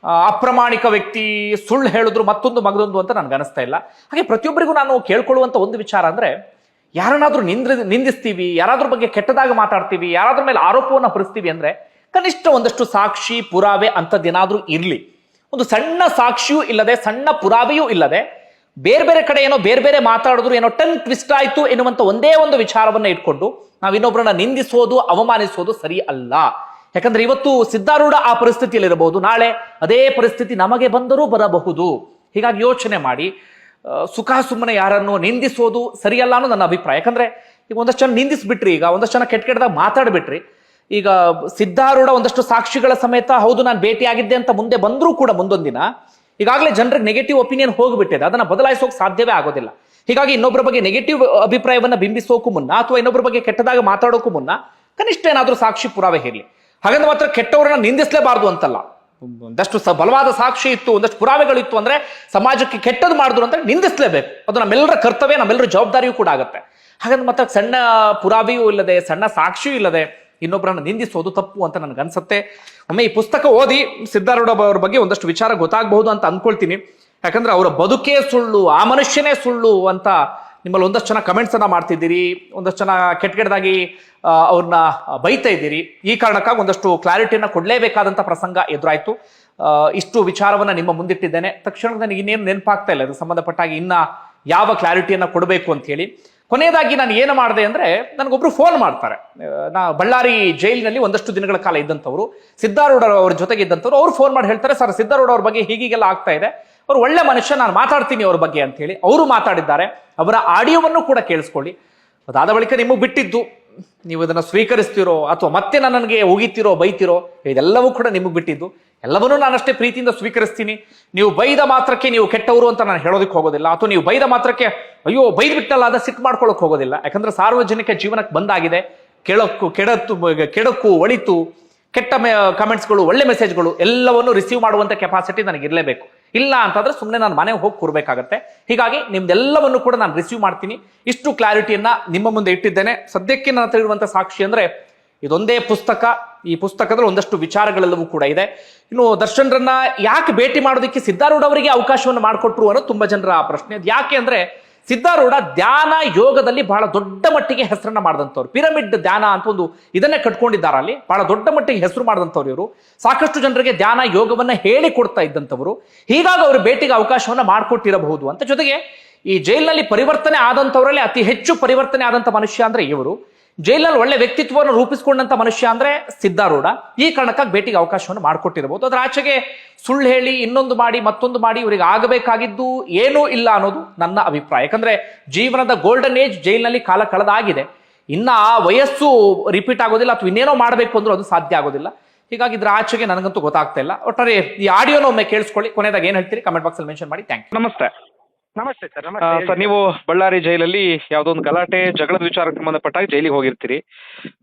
ಅಪ್ರಾಮಾಣಿಕ ವ್ಯಕ್ತಿ ಸುಳ್ಳು ಹೇಳಿದ್ರು ಮತ್ತೊಂದು ಮಗದೊಂದು ಅಂತ ನನಗೆ ಅನಿಸ್ತಾ ಇಲ್ಲ. ಹಾಗೆ ಪ್ರತಿಯೊಬ್ಬರಿಗೂ ನಾನು ಕೇಳ್ಕೊಳ್ಳುವಂಥ ಒಂದು ವಿಚಾರ ಅಂದ್ರೆ, ಯಾರನ್ನಾದ್ರೂ ನಿಂದ್ರ, ನಿಂದಿಸ್ತೀವಿ, ಯಾರಾದ್ರೂ ಬಗ್ಗೆ ಕೆಟ್ಟದಾಗ ಮಾತಾಡ್ತೀವಿ, ಯಾರಾದ್ರ ಮೇಲೆ ಆರೋಪವನ್ನು ಹೊರಿಸ್ತೀವಿ ಅಂದ್ರೆ, ಕನಿಷ್ಠ ಒಂದಷ್ಟು ಸಾಕ್ಷಿ ಪುರಾವೆ ಅಂಥದ್ದೇನಾದರೂ ಇರಲಿ. ಒಂದು ಸಣ್ಣ ಸಾಕ್ಷಿಯೂ ಇಲ್ಲದೆ, ಸಣ್ಣ ಪುರಾವೆಯೂ ಇಲ್ಲದೆ, ಬೇರೆ ಬೇರೆ ಕಡೆ ಏನೋ ಬೇರೆ ಬೇರೆ ಮಾತಾಡಿದ್ರು, ಏನೋ ಟನ್ ಟ್ವಿಸ್ಟ್ ಆಯಿತು ಎನ್ನುವಂಥ ಒಂದೇ ಒಂದು ವಿಚಾರವನ್ನು ಇಟ್ಕೊಂಡು ನಾವು ಇನ್ನೊಬ್ಬರನ್ನ ನಿಂದಿಸೋದು, ಅವಮಾನಿಸೋದು ಸರಿ ಅಲ್ಲ. ಯಾಕಂದ್ರೆ ಇವತ್ತು ಸಿದ್ಧಾರೂಢ ಆ ಪರಿಸ್ಥಿತಿಯಲ್ಲಿ ಇರಬಹುದು ನಾಳೆ ಅದೇ ಪರಿಸ್ಥಿತಿ ನಮಗೆ ಬಂದರೂ ಬರಬಹುದು. ಹೀಗಾಗಿ ಯೋಚನೆ ಮಾಡಿ ಸುಖ ಸುಮ್ಮನೆ ಯಾರನ್ನು ನಿಂದಿಸೋದು ಸರಿಯಲ್ಲ ಅನ್ನೋ ನನ್ನ ಅಭಿಪ್ರಾಯ. ಯಾಕಂದ್ರೆ ಈಗ ಒಂದಷ್ಟು ಜನ ನಿಂದಿಸ್ಬಿಟ್ರಿ, ಈಗ ಒಂದಷ್ಟು ಜನ ಕೆಟ್ಟ ಕೆಟ್ಟದಾಗ ಮಾತಾಡ್ಬಿಟ್ರಿ. ಈಗ ಸಿದ್ಧಾರೂಢ ಒಂದಷ್ಟು ಸಾಕ್ಷಿಗಳ ಸಮೇತ ಹೌದು ನಾನು ಭೇಟಿಯಾಗಿದ್ದೆ ಅಂತ ಮುಂದೆ ಬಂದರೂ ಕೂಡ ಮುಂದೊಂದಿನ ಈಗಾಗಲೇ ಜನರಿಗೆ ನೆಗೆಟಿವ್ ಒಪಿನಿಯನ್ ಹೋಗ್ಬಿಟ್ಟಿದೆ. ಅದನ್ನು ಬದಲಾಯಿಸೋಕೆ ಸಾಧ್ಯವೇ ಆಗೋದಿಲ್ಲ. ಹೀಗಾಗಿ ಇನ್ನೊಬ್ಬರ ಬಗ್ಗೆ ನೆಗೆಟಿವ್ ಅಭಿಪ್ರಾಯವನ್ನು ಬಿಂಬಿಸೋಕು ಮುನ್ನ ಅಥವಾ ಇನ್ನೊಬ್ಬರ ಬಗ್ಗೆ ಕೆಟ್ಟದಾಗ ಮಾತಾಡೋಕು ಮುನ್ನ ಕನಿಷ್ಠ ಏನಾದರೂ ಸಾಕ್ಷಿ ಪುರಾವೆ ಇರಲಿ ಹಾಗಂದ್ರೆ ಮಾತ್ರ ಕೆಟ್ಟವರನ್ನ ನಿಂದಿಸಲೇಬಾರ್ದು ಅಂತಲ್ಲ. ಒಂದಷ್ಟು ಸ ಬಲವಾದ ಸಾಕ್ಷಿ ಇತ್ತು, ಒಂದಷ್ಟು ಪುರಾವೆಗಳಿತ್ತು ಅಂದ್ರೆ ಸಮಾಜಕ್ಕೆ ಕೆಟ್ಟದ್ದು ಮಾಡಿದ್ರು ಅಂತ ನಿಂದಿಸಲೇಬೇಕು. ಅದು ನಮ್ಮೆಲ್ಲರ ಕರ್ತವ್ಯ, ನಮ್ಮೆಲ್ಲರ ಜವಾಬ್ದಾರಿಯೂ ಕೂಡ ಆಗುತ್ತೆ. ಹಾಗಂದ್ರೆ ಮಾತ್ರ ಸಣ್ಣ ಪುರಾವೆಯೂ ಇಲ್ಲದೆ, ಸಣ್ಣ ಸಾಕ್ಷಿಯೂ ಇಲ್ಲದೆ ಇನ್ನೊಬ್ಬರನ್ನ ನಿಂದಿಸೋದು ತಪ್ಪು ಅಂತ ನನಗನ್ಸುತ್ತೆ. ಒಮ್ಮೆ ಈ ಪುಸ್ತಕ ಓದಿ ಸಿದ್ಧಾರೂಢ ಅವ್ರ ಬಗ್ಗೆ ಒಂದಷ್ಟು ವಿಚಾರ ಗೊತ್ತಾಗಬಹುದು ಅಂತ ಅಂದ್ಕೊಳ್ತೀನಿ ಯಾಕಂದ್ರೆ ಅವರ ಬದುಕೇ ಸುಳ್ಳು, ಆ ಮನುಷ್ಯನೇ ಸುಳ್ಳು ಅಂತ ನಿಮ್ಮಲ್ಲಿ ಒಂದಷ್ಟು ಜನ ಕಮೆಂಟ್ಸನ್ನು ಮಾಡ್ತಿದ್ದೀರಿ, ಒಂದಷ್ಟು ಜನ ಕೆಟ್ಟ ಕೆಟ್ಟದಾಗಿ ಅವ್ರನ್ನ ಬೈತಾ ಇದ್ದೀರಿ. ಈ ಕಾರಣಕ್ಕಾಗಿ ಒಂದಷ್ಟು ಕ್ಲಾರಿಟಿಯನ್ನು ಕೊಡಲೇಬೇಕಾದಂಥ ಪ್ರಸಂಗ ಎದುರಾಯಿತು. ಇಷ್ಟು ವಿಚಾರವನ್ನು ನಿಮ್ಮ ಮುಂದಿಟ್ಟಿದ್ದೇನೆ. ತಕ್ಷಣ ನನಗೆ ಇನ್ನೇನು ನೆನಪಾಗ್ತಾ ಇಲ್ಲ. ಅದಕ್ಕೆ ಸಂಬಂಧಪಟ್ಟಾಗಿ ಇನ್ನು ಯಾವ ಕ್ಲಾರಿಟಿಯನ್ನು ಕೊಡಬೇಕು ಅಂತ ಹೇಳಿ. ಕೊನೆಯದಾಗಿ ನಾನು ಏನು ಮಾಡಿದೆ ಅಂದರೆ ನನಗೊಬ್ಬರು ಫೋನ್ ಮಾಡ್ತಾರೆ. ನಾ ಬಳ್ಳಾರಿ ಜೈಲಿನಲ್ಲಿ ಒಂದಷ್ಟು ದಿನಗಳ ಕಾಲ ಇದ್ದಂಥವ್ರು. ಸಿದ್ಧಾರೂಢ ಅವ್ರ ಜೊತೆಗೆ ಇದ್ದಂಥವ್ರು ಅವ್ರು ಫೋನ್ ಮಾಡಿ ಹೇಳ್ತಾರೆ, ಸರ್ ಸಿದ್ಧಾರೂಢ ಅವ್ರ ಬಗ್ಗೆ ಹೀಗೀಗೆಲ್ಲ ಆಗ್ತಾ ಇದೆ. ಅವ್ರು ಒಳ್ಳೆ ಮನುಷ್ಯ, ನಾನು ಮಾತಾಡ್ತೀನಿ ಅವ್ರ ಬಗ್ಗೆ ಅಂತ ಹೇಳಿ ಅವರು ಮಾತಾಡಿದ್ದಾರೆ. ಅವರ ಆಡಿಯೋವನ್ನು ಕೂಡ ಕೇಳಿಸ್ಕೊಳ್ಳಿ. ಅದಾದ ಬಳಿಕ ನಿಮಗೆ ಬಿಟ್ಟಿದ್ದು, ನೀವು ಇದನ್ನು ಸ್ವೀಕರಿಸ್ತಿರೋ ಅಥವಾ ಮತ್ತೆ ನನಗೆ ಉಗಿತಿರೋ, ಬೈತಿರೋ, ಇದೆಲ್ಲವೂ ಕೂಡ ನಿಮಗೆ ಬಿಟ್ಟಿದ್ದು. ಎಲ್ಲವನ್ನೂ ನಾನು ಅಷ್ಟೇ ಪ್ರೀತಿಯಿಂದ ಸ್ವೀಕರಿಸ್ತೀನಿ. ನೀವು ಬೈದ ಮಾತ್ರಕ್ಕೆ ನೀವು ಕೆಟ್ಟವರು ಅಂತ ನಾನು ಹೇಳೋದಕ್ಕೆ ಹೋಗೋದಿಲ್ಲ. ಅಥವಾ ನೀವು ಬೈದ ಮಾತ್ರಕ್ಕೆ, ಅಯ್ಯೋ ಬೈದ್ ಬಿಟ್ಟಲ್ಲ ಅದ ಸಿಟ್ಟು ಮಾಡ್ಕೊಳ್ಳೋಕೆ ಹೋಗೋದಿಲ್ಲ. ಯಾಕಂದ್ರೆ ಸಾರ್ವಜನಿಕ ಜೀವನಕ್ಕೆ ಬಂದಾಗಿದೆ. ಕೆಳಕ್ಕು ಕೆಡತ್ತು ಕೆಡಕು, ಒಳಿತು, ಕೆಟ್ಟ ಕಮೆಂಟ್ಸ್ಗಳು ಒಳ್ಳೆ ಮೆಸೇಜ್ಗಳು ಎಲ್ಲವನ್ನು ರಿಸೀವ್ ಮಾಡುವಂತ ಕೆಪಾಸಿಟಿ ನನಗೆ ಇರಲೇಬೇಕು ಇಲ್ಲ ಅಂತಂದ್ರೆ ಸುಮ್ಮನೆ ನಾನು ಮನೆಗೆ ಹೋಗಿ ಕೂರ್ಬೇಕಾಗತ್ತೆ. ಹೀಗಾಗಿ ನಿಮ್ದೆಲ್ಲವನ್ನು ಕೂಡ ನಾನು ರಿಸೀವ್ ಮಾಡ್ತೀನಿ. ಇಷ್ಟು ಕ್ಲಾರಿಟಿಯನ್ನ ನಿಮ್ಮ ಮುಂದೆ ಇಟ್ಟಿದ್ದೇನೆ. ಸದ್ಯಕ್ಕೆ ನನ್ನ ಹತ್ರ ಇರುವಂತಹ ಸಾಕ್ಷಿ ಅಂದ್ರೆ ಇದೊಂದೇ ಪುಸ್ತಕ. ಈ ಪುಸ್ತಕದಲ್ಲಿ ಒಂದಷ್ಟು ವಿಚಾರಗಳೆಲ್ಲವೂ ಕೂಡ ಇದೆ. ಇನ್ನು ದರ್ಶನ್ರನ್ನ ಯಾಕೆ ಭೇಟಿ ಮಾಡೋದಕ್ಕೆ ಸಿದ್ಧಾರೂಢ ಅವರಿಗೆ ಅವಕಾಶವನ್ನು ಮಾಡಿಕೊಟ್ರು ಅನ್ನೋದು ತುಂಬಾ ಜನರ ಪ್ರಶ್ನೆ. ಯಾಕೆ ಅಂದ್ರೆ ಸಿದ್ಧಾರೂಢ ಧ್ಯಾನ ಯೋಗದಲ್ಲಿ ಬಹಳ ದೊಡ್ಡ ಮಟ್ಟಿಗೆ ಹೆಸರನ್ನ ಮಾಡಿದಂಥವ್ರು. ಪಿರಮಿಡ್ ಧ್ಯಾನ ಅಂತ ಒಂದು ಇದನ್ನೇ ಕಟ್ಕೊಂಡಿದ್ದಾರೆ ಅಲ್ಲಿ. ಬಹಳ ದೊಡ್ಡ ಮಟ್ಟಿಗೆ ಹೆಸರು ಮಾಡಿದಂಥವ್ರು ಇವರು. ಸಾಕಷ್ಟು ಜನರಿಗೆ ಧ್ಯಾನ ಯೋಗವನ್ನ ಹೇಳಿ ಕೊಡ್ತಾ ಇದ್ದಂಥವ್ರು. ಹೀಗಾಗಿ ಅವರು ಭೇಟಿಗೆ ಅವಕಾಶವನ್ನ ಮಾಡಿಕೊಟ್ಟಿರಬಹುದು ಅಂತ. ಜೊತೆಗೆ ಈ ಜೈಲಿನಲ್ಲಿ ಪರಿವರ್ತನೆ ಆದಂಥವರಲ್ಲಿ ಅತಿ ಹೆಚ್ಚು ಪರಿವರ್ತನೆ ಆದಂಥ ಮನುಷ್ಯ ಅಂದ್ರೆ ಇವರು. ಜೈಲಲ್ಲಿ ಒಳ್ಳೆ ವ್ಯಕ್ತಿತ್ವವನ್ನು ರೂಪಿಸಿಕೊಂಡಂತ ಮನುಷ್ಯ ಅಂದ್ರೆ ಸಿದ್ಧಾರೂಢ ಈ ಕಾರಣಕ್ಕಾಗಿ ಭೇಟಿಗೆ ಅವಕಾಶವನ್ನು ಮಾಡಿಕೊಟ್ಟಿರಬಹುದು. ಅದರ ಆಚೆಗೆ ಸುಳ್ಳು ಹೇಳಿ, ಇನ್ನೊಂದು ಮಾಡಿ, ಮತ್ತೊಂದು ಮಾಡಿ ಇವರಿಗೆ ಆಗಬೇಕಾಗಿದ್ದು ಏನೂ ಇಲ್ಲ ಅನ್ನೋದು ನನ್ನ ಅಭಿಪ್ರಾಯ. ಯಾಕಂದ್ರೆ ಜೀವನದ ಗೋಲ್ಡನ್ ಏಜ್ ಜೈಲಿನಲ್ಲಿ ಕಾಲ ಕಳೆದಾಗಿದೆ. ಇನ್ನ ಆ ವಯಸ್ಸು ರಿಪೀಟ್ ಆಗೋದಿಲ್ಲ ಅಥವಾ ಇನ್ನೇನೋ ಮಾಡಬೇಕು ಅಂದ್ರೂ ಅದು ಸಾಧ್ಯ ಆಗೋದಿಲ್ಲ. ಹೀಗಾಗಿ ಇದ್ರ ಆಚೆಗೆ ನನಗಂತೂ ಗೊತ್ತಾಗ್ತಾ ಇಲ್ಲ. ಒಟ್ಟಾರೆ ಈ ಆಡಿಯೋನ ಒಮ್ಮೆ ಕೇಳಿಸ್ಕೊಳ್ಳಿ. ಕೊನೆಯದಾಗ ಏನ್ ಹೇಳ್ತೀರಿ? ಕಮೆಂಟ್ ಬಾಕ್ಸ್ ಅಲ್ಲಿ ಮೆನ್ಷನ್ ಮಾಡಿ. ಥ್ಯಾಂಕ್ ಯು ನಮಸ್ತೆ. ನಮಸ್ತೆ ಸರ್ ನಮಸ್ತೆ. ಹೇಳಿ ಸರ್ ನೀವು ಬಳ್ಳಾರಿ ಜೈಲಲ್ಲಿ ಯಾವುದೋ ಒಂದು ಗಲಾಟೆ ಜಗಳದ ವಿಚಾರಕ್ಕೆ ಸಂಬಂಧಪಟ್ಟಾಗ ಜೈಲಿಗೆ ಹೋಗಿರ್ತೀರಿ.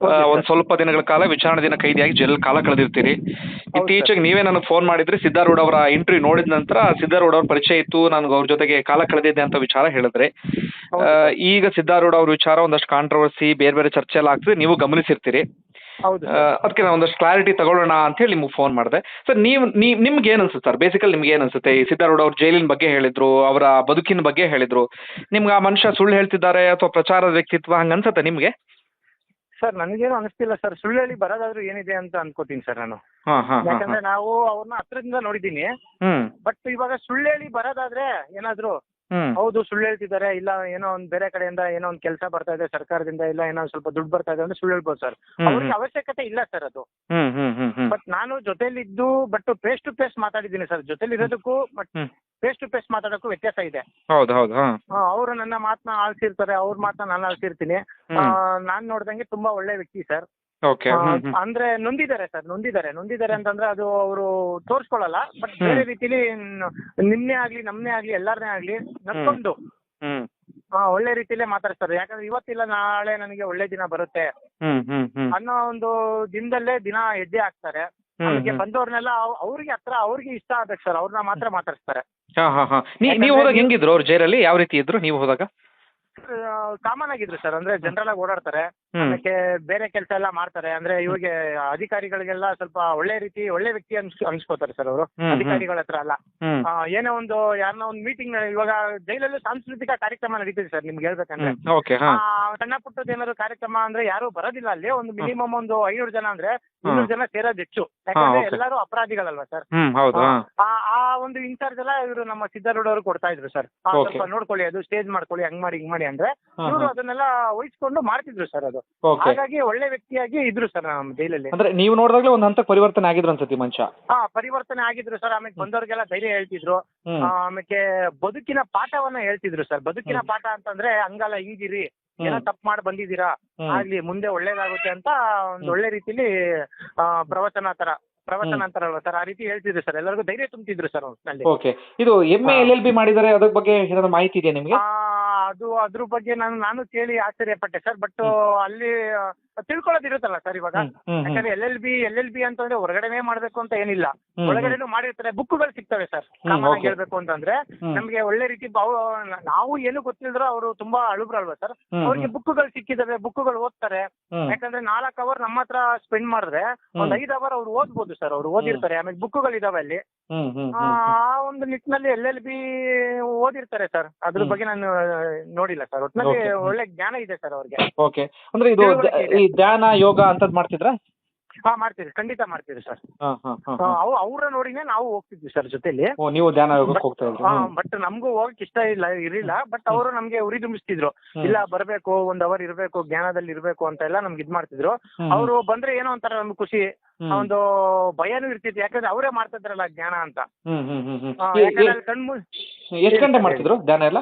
ಆ, ಒಂದ್ ಸ್ವಲ್ಪ ದಿನಗಳ ಕಾಲ ವಿಚಾರಣೆ ದಿನ ಕೈದಿಯಾಗಿ ಜೈಲಲ್ಲಿ ಕಾಲ ಕಳೆದಿರ್ತೀರಿ. ಇತ್ತೀಚೆಗೆ ನೀವೇ ನನಗೆ ಫೋನ್ ಮಾಡಿದ್ರೆ ಸಿದ್ಧಾರೂಢ ಅವರ ಇಂಟರ್ವ್ಯೂ ನೋಡಿದ ನಂತರ ಸಿದ್ಧಾರೂಢ ಅವ್ರ ಪರಿಚಯ ಇತ್ತು ನನಗೆ ಅವ್ರ ಜೊತೆಗೆ ಕಾಲ ಕಳೆದಿದ್ದೆ ಅಂತ ವಿಚಾರ ಹೇಳಿದ್ರೆ. ಆ, ಈಗ ಸಿದ್ಧಾರೂಢ ಅವ್ರ ವಿಚಾರ ಒಂದಷ್ಟು ಕಾಂಟ್ರವರ್ಸಿ ಬೇರೆ ಬೇರೆ ಚರ್ಚೆ ಎಲ್ಲ ಆಗ್ತದೆ ನೀವು ಗಮನಿಸಿರ್ತೀರಿ. ಅದಕ್ಕೆ ನಾನು ಒಂದಷ್ಟು ಕ್ಲಾರಿಟಿ ತಗೊಳ್ಳೋಣ ಅಂತ ಹೇಳಿ ನಿಮಗೆ ಫೋನ್ ಮಾಡಿದೆ. ಸರ್ ನೀವು ನಿಮ್ಗೆ ಏನು ಅನ್ಸುತ್ತೆ ಸರ್ ಬೇಸಿಕಲ್ ನಿಮ್ಗೆ ಏನು ಅನ್ಸುತ್ತೆ? ಈ ಸಿದ್ಧಾರೂಢ ಅವ್ರ ಜೈಲಿನ ಬಗ್ಗೆ ಹೇಳಿದ್ರು ಅವರ ಬದುಕಿನ ಬಗ್ಗೆ ಹೇಳಿದ್ರು. ನಿಮ್ಗೆ ಆ ಮನುಷ್ಯ ಸುಳ್ಳು ಹೇಳ್ತಿದ್ದಾರೆ ಅಥವಾ ಪ್ರಚಾರದ ವ್ಯಕ್ತಿತ್ವ ಹಂಗೆ ಅನ್ಸುತ್ತೆ ನಿಮಗೆ? ಸರ್ ನನಗೇನು ಅನಿಸ್ತಿಲ್ಲ ಸರ್ ಸುಳ್ಳು ಹೇಳಿ ಬರೋದಾದ್ರೂ ಏನಿದೆ ಅಂತ ಅನ್ಕೋತೀನಿ ಸರ್ ನಾನು. ಯಾಕಂದ್ರೆ ನಾವು ಅವ್ರನ್ನ ಹತ್ರದಿಂದ ನೋಡಿದೀನಿ ಬಟ್ ಇವಾಗ ಸುಳ್ಳು ಹೇಳಿ ಬರೋದಾದ್ರೆ ಏನಾದ್ರು ಹೌದು ಸುಳ್ಳು ಹೇಳ್ತಿದ್ದಾರೆ. ಇಲ್ಲ ಏನೋ ಒಂದ್ ಬೇರೆ ಕಡೆಯಿಂದ ಏನೋ ಒಂದ್ ಕೆಲಸ ಬರ್ತಾ ಇದೆ ಸರ್ಕಾರದಿಂದ ಇಲ್ಲ ಏನೋ ಒಂದ್ ಸ್ವಲ್ಪ ದುಡ್ಡು ಬರ್ತಾ ಇದೆ ಅಂದ್ರೆ ಸುಳ್ಳು ಹೇಳ್ಬೋದು ಸರ್. ಅವ್ರಿಗೆ ಅವಶ್ಯಕತೆ ಇಲ್ಲ ಸರ್ ಅದು. ಬಟ್ ನಾನು ಜೊತೆಲಿದ್ದು ಬಟ್ ಫೇಸ್ ಟು ಫೇಸ್ ಮಾತಾಡಿದ್ದೀನಿ ಸರ್. ಜೊತೆಲಿ ಇರೋದಕ್ಕೂ ಬಟ್. ಫೇಸ್ ಟು ಫೇಸ್ ಮಾತಾಡೋಕ್ಕೂ ವ್ಯತ್ಯಾಸ ಇದೆ. ಹೌದು ಅವರು ನನ್ನ ಮಾತನ್ನ ಆಳ್ಸಿರ್ತಾರೆ ಅವ್ರ ಮಾತನ್ನ ನಾನು ಆಳ್ಸಿರ್ತೀನಿ. ನಾನು ನೋಡ್ದಂಗೆ ತುಂಬಾ ಒಳ್ಳೆ ವ್ಯಕ್ತಿ ಸರ್. ಓಕೆ ಅಂದ್ರೆ ನೊಂದಿದ್ದಾರೆ ಸರ್ ನೊಂದಿದ್ದಾರೆ. ನೊಂದಿದ್ದಾರೆ ಅಂತಂದ್ರೆ ಅದು ಅವರು ತೋರಿಸ್ಕೊಳ್ಳಲ್ಲ ಬಟ್. ಬೇರೆ ರೀತಿಲಿ ನಿನ್ನೆ ಆಗ್ಲಿ ನಮ್ಮನೆ ಆಗ್ಲಿ ಎಲ್ಲಾರನೇ ಆಗ್ಲಿ ಆ, ಒಳ್ಳೆ ರೀತಿಲೇ ಮಾತಾಡ್ತಾರೆ ಯಾಕಂದ್ರೆ ಇವತ್ತಿಲ್ಲ ನಾಳೆ ನನಗೆ ಒಳ್ಳೆ ದಿನ ಬರುತ್ತೆ ಅನ್ನೋ ಒಂದು ದಿನದಲ್ಲೇ ದಿನ ಹೆಜ್ಜೆ ಹಾಕ್ತಾರೆ ನಮಗೆ ಬಂದವ್ರನ್ನೆಲ್ಲ ಅವ್- ಅವ್ರಿಗೆ ಹತ್ರ ಅವ್ರಿಗೆ ಇಷ್ಟ ಆಗ್ಬೇಕು ಸರ್ ಅವ್ರನ್ನ ಮಾತ್ರ ಮಾತಾಡ್ತಾರೆ ಹಾ ಹಾಂ ಹಾಂ. ನೀವು ಹೋದಾಗ ಹೆಂಗಿದ್ರು ಅವ್ರ ಜೈಲಲ್ಲಿ? ಯಾವ ರೀತಿ ಇದ್ರು ನೀವು ಹೋದಾಗ? ಕಾಮನ್ ಆಗಿದ್ರು ಸರ್ ಅಂದ್ರೆ ಜನರಲ್ ಆಗಿ ಓಡಾಡ್ತಾರೆ. ಅದಕ್ಕೆ ಬೇರೆ ಕೆಲಸ ಎಲ್ಲ ಮಾಡ್ತಾರೆ. ಅಂದ್ರೆ ಇವಾಗ ಅಧಿಕಾರಿಗಳಿಗೆಲ್ಲ ಸ್ವಲ್ಪ ಒಳ್ಳೆ ರೀತಿ ಒಳ್ಳೆ ವ್ಯಕ್ತಿ ಅನ್ಸ್ ಅನ್ಸ್ಕೋತಾರೆ ಸರ್ ಅವರು. ಹ್ಮ್, ಹ್ಮ್. ಅಧಿಕಾರಿಗಳ ಹತ್ರ ಅಲ್ಲ. ಆ, ಏನೋ ಒಂದು ಯಾರನ್ನ ಒಂದು ಮೀಟಿಂಗ್ ಇವಾಗ ಜೈಲಲ್ಲಿ ಸಾಂಸ್ಕೃತಿಕ ಕಾರ್ಯಕ್ರಮ ನಡೀತಿದೆ ಸರ್ ನಿಮ್ಗೆ ಹೇಳ್ಬೇಕಂದ್ರೆ. ಹ್ಞೂ ಓಕೆ ಹಾಂ. ಆ, ಸಣ್ಣ ಪುಟ್ಟದ ಏನಾದ್ರು ಕಾರ್ಯಕ್ರಮ ಅಂದ್ರೆ ಯಾರು ಬರೋದಿಲ್ಲ. ಅಲ್ಲಿ ಒಂದು ಮಿನಿಮಮ್ ಒಂದು ಐನೂರು ಜನ ಅಂದ್ರೆ ಇನ್ನೂರು ಜನ ಸೇರೋದು ಹೆಚ್ಚು. ಯಾಕಂದ್ರೆ okay. ಎಲ್ಲರೂ ಅಪರಾಧಿಗಳಲ್ವಾ ಸರ್? ಹ್ಞೂ ಹೌದು ಹಾಂ. ಆ ಆ ಒಂದು ಇನ್ಚಾರ್ಜ್ ಎಲ್ಲ ಇವರು ನಮ್ಮ ಸಿದ್ದಾರೂಢ ಅವರು ಕೊಡ್ತಾ ಇದ್ರು ಸರ್. Okay. ಸ್ವಲ್ಪ ನೋಡ್ಕೊಳ್ಳಿ ಅದು ಸ್ಟೇಜ್ ಮಾಡ್ಕೊಳ್ಳಿ ಹಂಗ್ ಮಾಡಿ ಹಿಂಗ್ ಮಾಡಿ ಅಂದ್ರೆ ಹಾಂ ಇವರು ಹಾಂ ಅದನ್ನೆಲ್ಲ ವಹಿಸ್ಕೊಂಡು ಮಾಡ್ತಿದ್ರು ಸರ್ ಅದು. ಓಕೆ ಹಾಗಾಗಿ ಒಳ್ಳೆ ವ್ಯಕ್ತಿಯಾಗಿ ಇದ್ರು ಸರ್ ನಮ್ಮ ಜೈಲಲ್ಲಿ. ಅಂದ್ರೆ ನೀವು ನೋಡಿದಾಗಲೇ ಒಂದ್ ಹಂತಕ್ಕೆ ಪರಿವರ್ತನೆ ಆಗಿದ್ರು ಅನ್ಸತಿ ಮನುಷ್ಯ ಹಾ ಪರಿವರ್ತನೆ ಆಗಿದ್ರು ಸರ್. ಆಮೇಲೆ ಬಂದವ್ರಿಗೆಲ್ಲ ಧೈರ್ಯ ಹೇಳ್ತಿದ್ರು. ಹ್ಮ್. ಆ, ಆಮೇಲೆ ಬದುಕಿನ ಪಾಠವನ್ನ ಹೇಳ್ತಿದ್ರು ಸರ್. ಬದುಕಿನ ಹ್ಮ್. ಪಾಠ ಅಂತಂದ್ರೆ ಹಂಗಲ್ಲ ಹಿಂಗಿರಿ. ಏನ. ತಪ್ಪು ಮಾಡಿ ಬಂದಿದ್ದೀರಾ? ಹ್ಮ್. ಆಗ್ಲಿ ಮುಂದೆ ಒಳ್ಳೇದಾಗುತ್ತೆ ಅಂತ ಒಂದ್ ಹ್ಮ್. ಒಳ್ಳೆ ರೀತಿಲಿ ಆ, ಪ್ರವಚನ ತರ. ಪ್ರವಚನ. ಅಂತಾರಲ್ವ ಸರ್ ಆ ರೀತಿ ಹೇಳ್ತಿದ್ರು ಸರ್ ಎಲ್ಲರಿಗೂ ಧೈರ್ಯ ತುಂಬ್ತಿದ್ರು ಸರ್ ಓಕೆ ಇದು M A. L L B ಮಾಡಿದ್ದಾರೆ ಅದ್ರ ಬಗ್ಗೆ ಏನಾದ್ರು ಮಾಹಿತಿ ಇದೆಯಾ ನಿಮಗೆ? ಆ, ಅದು ಅದ್ರ ಬಗ್ಗೆ ನಾನು ನಾನು ಕೇಳಿ ಆಶ್ಚರ್ಯ ಪಟ್ಟೆ ಸರ್ ಬಟ್ ಅಲ್ಲಿ ತಿಳ್ಕೊಳ್ಳೋದಿರುತ್ತಲ್ಲ ಸರ್ ಇವಾಗ? ಯಾಕಂದ್ರೆ L L B L L B ಅಂತಂದ್ರೆ ಹೊರಗಡೆನೇ ಮಾಡ್ಬೇಕು ಅಂತ ಏನಿಲ್ಲ. ಒಳಗಡೆನೂ ಮಾಡಿರ್ತಾರೆ. ಬುಕ್ಗಳು ಸಿಗ್ತವೆ ಸರ್. ಹೇಳ್ಬೇಕು ಅಂತಂದ್ರೆ. ನಮ್ಗೆ ಒಳ್ಳೆ ರೀತಿ ನಾವು ಏನು ಗೊತ್ತಿಲ್ದ್ರು ಅವರು ತುಂಬಾ ಅಳುಬ್ರಲ್ವಾ ಸರ್? ಅವ್ರಿಗೆ ಬುಕ್ಗಳು ಸಿಕ್ಕಿದವೆ ಬುಕ್ಗಳು ಓದ್ತಾರೆ. ಯಾಕಂದ್ರೆ ನಾಲ್ಕು ಅವರ್ ನಮ್ಮ ಹತ್ರ ಸ್ಪೆಂಡ್ ಮಾಡಿದ್ರೆ ಒಂದ್ ಐದು ಅವರ್ ಅವ್ರು ಓದ್ಬೋದು ಸರ್. ಅವ್ರು ಓದಿರ್ತಾರೆ. ಆಮೇಲೆ ಬುಕ್ಗಳು ಇದಾವೆ ಅಲ್ಲಿ. ಆ ಒಂದು ನಿಟ್ಟಿನಲ್ಲಿ ಎಲ್ ಎಲ್ ಬಿ ಓದಿರ್ತಾರೆ ಸರ್. ಅದ್ರ ಬಗ್ಗೆ ನಾನು ನೋಡಿಲ್ಲ ಸರ್. ಒಟ್ಟಿನಲ್ಲಿ ಒಳ್ಳೆ ಜ್ಞಾನ ಇದೆ ಸರ್ ಅವ್ರಿಗೆ. ಓಕೆ. ಅಂದ್ರೆ ಇದೆ. ಈ ಧ್ಯಾನ ಯೋಗ ಅಂತದ್ ಮಾಡ್ತಿದ್ರಾ? ಹಾ ಮಾಡ್ತೀವಿ ಖಂಡಿತ ಮಾಡ್ತೀರಿ ಸರ್. ಹಾ ಹಾ ಹಾ ಹಾ. ಅವು ಅವ್ರ ನೋಡಿನೇ ನಾವು ಹೋಗ್ತಿದ್ವಿ ಸರ್ ಜೊತೆಲಿ. ಓ ನೀವು ಧ್ಯಾನ ಯೋಗಕ್ಕೆ ಹೋಗ್ತಾ ಇದ್ರಿ. ಬಟ್ ನಮಗೂ ಹೋಗಕ್ ಇಷ್ಟ ಇಲ್ಲ ಇರಲಿಲ್ಲ. ಬಟ್ ಅವರು ನಮ್ಗೆ ಉರಿ ತುಂಬಿಸ್ತಿದ್ರು. ಹ್ಮ್. ಇಲ್ಲ ಬರ್ಬೇಕು ಒಂದ್ ಅವರ್ ಇರ್ಬೇಕು ಜ್ಞಾನದಲ್ಲಿ ಇರ್ಬೇಕು ಅಂತ ಎಲ್ಲ ನಮ್ಗೆ ಇದ್ ಮಾಡ್ತಿದ್ರು. ಅವ್ರು ಬಂದ್ರೆ ಏನೋ ಒಂಥರ ನಮ್ಗೆ ಖುಷಿ. ಒಂದು ಭಯನೂ ಇರ್ತಿತ್ತು. ಯಾಕಂದ್ರೆ ಅವರೇ ಮಾಡ್ತಿದ್ರಲ್ಲ ಜ್ಞಾನ ಅಂತ. ಹ್ಮ್ ಹ್ಮ್ ಹ್ಮ್ ಹ್ಮ್. ಆ, ಎ- ಯಾಕಂದ್ರೆ ಎ- ಅಲ್ಲಿ ಕಣ್ಮು ಎಷ್ಟ್ ಗಂಟೆ ಮಾಡ್ತಿದ್ರು ಧ್ಯಾನ ಎಲ್ಲ?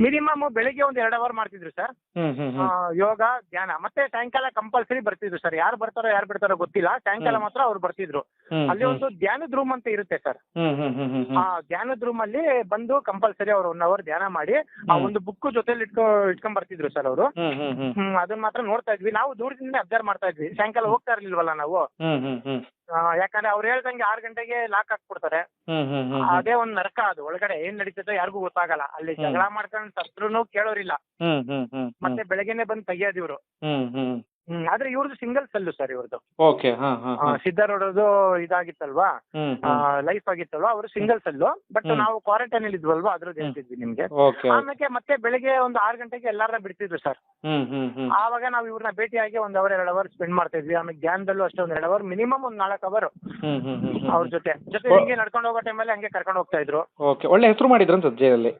ಮಿನಿಮಮ್ ಬೆಳಿಗ್ಗೆ ಒಂದ್ ಎರಡ್ ಅವರ್ ಮಾಡ್ತಿದ್ರು ಸರ್ ಹ್ಮ್ ಹ್ಮ್ ಆ, ಹ್ಮ್ ಯೋಗ ಧ್ಯಾನ. ಮತ್ತೆ ಸಾಯಂಕಾಲ ಕಂಪಲ್ಸರಿ ಬರ್ತಿದ್ರು ಸರ್ ಯಾರು ಬರ್ತಾರೋ ಯಾರು ಬಿಡ್ತಾರೋ ಗೊತ್ತಿಲ್ಲ. ಸಾಯಂಕಾಲ ಮಾತ್ರ ಅವ್ರು ಬರ್ತಿದ್ರು. ಹ್ಮ್ ಅಲ್ಲಿ ಒಂದು ಧ್ಯಾನದ ರೂಮ್ ಅಂತ ಇರುತ್ತೆ ಸರ್ ಹ್ಮ್ ಹ್ಮ್ ಹ್ಮ್ ಹ್ಮ್ ಆ ಧ್ಯಾನದ ರೂಮ್ ಅಲ್ಲಿ ಬಂದು ಕಂಪಲ್ಸರಿ ಅವ್ರು ಒನ್ ಅವರ್ ಧ್ಯಾನ ಮಾಡಿ ಆ ಒಂದು ಬುಕ್ ಜೊತೆಲಿ ಇಟ್ಕೊ ಇಟ್ಕೊಂಡ್ ಬರ್ತಿದ್ರು ಸರ್ ಅವರು. ಹ್ಮ್ ಹ್ಮ್ ಹ್ಮ್. ಹ್ಮ್ ಅದನ್ನ ಮಾತ್ರ ನೋಡ್ತಾ ಇದ್ವಿ. ನಾವು ದೂರದಿಂದ ಅಬ್ಸರ್ವ್ ಮಾಡ್ತಾ ಇದ್ವಿ. ಸಾಯಂಕಾಲ ಹೋಗ್ತಾ ಇರ್ಲಿಲ್ವಲ್ಲ ನಾವು? ಹ್ಮ್ ಹ್ಮ್ ಹ್ಮ್. ಆ, ಯಾಕಂದ್ರೆ ಅವ್ರು ಹೇಳ್ದಂಗೆ ಆರ್ ಗಂಟೆಗೆ ಲಾಕ್ ಹಾಕ್ಬಿಡ್ತಾರೆ. ಹ್ಮ್ ಹ್ಮ್ ಹ್ಮ್ ಅದೇ ಒಂದ್ ನರಕ ಅದು. ಒಳಗಡೆ ಏನ್ ನಡೀತದೋ ಯಾರಿಗೂ ಗೊತ್ತಾಗಲ್ಲ. ಅಲ್ಲಿ ಹ್ಮ್. ಜಗಳ ಮಾಡ್ಕೊಂಡು ಸತ್ರುನು ಕೇಳೋರಿಲ್ಲ. ಹ್ಮ್ ಹ್ಮ್ ಹ್ಮ್. ಮತ್ತೆ ಬೆಳಗ್ಗೆನೆ ಬಂದು ತೆಗಿಯೋದು ಇವ್ರು. ಹ್ಮ್ ಹ್ಮ್. ಹ್ಮ್ ಆದ್ರೆ ಇವ್ರದ್ದು ಸಿಂಗಲ್ ಸೆಲ್ ಸರ್ ಇವ್ರದ್ದು ಓಕೆ ಹಾ ಹಾ ಹಾ. ಸಿದ್ದಾರೂಢದ್ದು ಇದಾಗಿತ್ತಲ್ವಾ? ಹ್ಮ್ ಹ್ಮ್. ಲೈಫ್ ಆಗಿತ್ತಲ್ವಾ? ಅವರು ಸಿಂಗಲ್ ಸೆಲ್ ಬಟ್ ಹ್ಮ್. ನಾವು ಕ್ವಾರಂಟೈನ್ ಅಲ್ಲಿ ಇದ್ವಲ್ವಾ? ಅದ್ರದ್ದು ಹೇಳ್ತಿದ್ವಿ ನಿಮ್ಗೆ. ಓಕೆ ಆಮೇಲೆ ಮತ್ತೆ ಬೆಳಿಗ್ಗೆ ಒಂದು ಆರು ಗಂಟೆಗೆ ಎಲ್ಲಾರನ್ನ ಬಿಡ್ತಿದ್ರು ಸರ್. ಹ್ಮ್ ಹ್ಮ್ ಹ್ಮ್. ಆವಾಗ ನಾವು ಇವ್ರನ್ನ ಭೇಟಿಯಾಗಿ ಒಂದ್ ಅವರ್ ಎರಡು ಅವರ್ ಸ್ಪೆಂಡ್ ಮಾಡ್ತಾ ಇದ್ವಿ ಆಮೇಲೆ ಧ್ಯಾನದಲ್ಲೂ ಅಷ್ಟೇ ಒಂದ್ ಎರಡು ಅವರ್ ಮಿನಿಮಮ್ ಒಂದ್ ನಾಲ್ಕು ಅವರ್ ಹ್ಮ್ ಹ್ಮ್ ಹ್ಮ್ ಹ್ಮ್. ಅವ್ರ ಜೊತೆ. ಜೊತೆ ಓ- ಹಿಂಗೆ ನಡ್ಕೊಂಡು ಹೋಗೋ ಟೈಮಲ್ಲಿ ಹಂಗೆ ಕರ್ಕೊಂಡು ಹೋಗ್ತಾ ಇದ್ರು. ಓಕೆ ಒಳ್ಳೆ ಹೆಸರು ಮಾಡಿದ್ರಂತ ಜೈಲಲ್ಲಿ?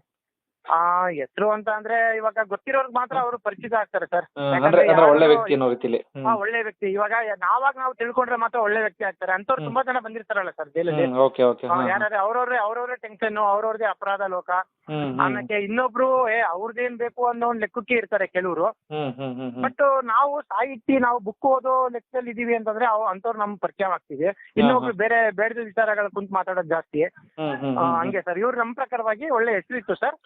ಆ ಹೆಸರು ಅಂತ ಅಂದ್ರೆ ಇವಾಗ ಗೊತ್ತಿರೋರ್ಗ್ ಮಾತ್ರ ಅವರು ಪರಿಚಿತ ಆಗ್ತಾರೆ ಸರ್. ಅಂದ್ರೆ ಅಂದ್ರೆ ಒಳ್ಳೆ ವ್ಯಕ್ತಿ ಅನ್ನೋ ರೀತಿಲಿ ಒಳ್ಳೆ ವ್ಯಕ್ತಿ. ಇವಾಗ ನಾವಾಗ ನಾವು ತಿಳ್ಕೊಂಡ್ರೆ ಮಾತ್ರ ಒಳ್ಳೆ ವ್ಯಕ್ತಿ ಆಗ್ತಾರೆ. ಅಂತವ್ರು ತುಂಬಾ ಜನ ಬಂದಿರ್ತಾರಲ್ಲ ಸರ್ ಜೈಲಲ್ಲಿ. Okay okay. ಯಾರ್ಯಾರು ಅವ್ರವ್ರೆ ಅವ್ರವ್ರೆ ಟೆನ್ಷನ್ ಅವ್ರವ್ರದೇ ಅಪರಾಧ ಲೋಕ. ಆಮೇಲೆ ಇನ್ನೊಬ್ರು ಏ ಅವ್ರದೇನ್ ಬೇಕು ಅನ್ನೋ ಒಂದ್ ಲೆಕ್ಕಕ್ಕೆ ಇರ್ತಾರೆ ಕೆಲವರು. ಬಟ್ ನಾವು ಸಾಹಿತಿ ನಾವು ಬುಕ್ ಓದೋ ಲೆಕ್ಕದಲ್ಲಿ ಇದೀವಿ ಅಂತಂದ್ರೆ ಅವ್ ಅಂತವ್ರು ನಮ್ ಪರಿಚಯ ಆಗ್ತೀವಿ. ಇನ್ನೊಬ್ರು ಬೇರೆ ಬೇಡದ ವಿಚಾರಗಳ ಕುಂತ್ ಮಾತಾಡೋದ್ ಜಾಸ್ತಿ. ಹಂಗೆ ಸರ್. ಇವ್ರು ನಮ್ ಪ್ರಕಾರವಾಗಿ ಒಳ್ಳೆ ಹೆಸರಿತ್ತು ಸರ್.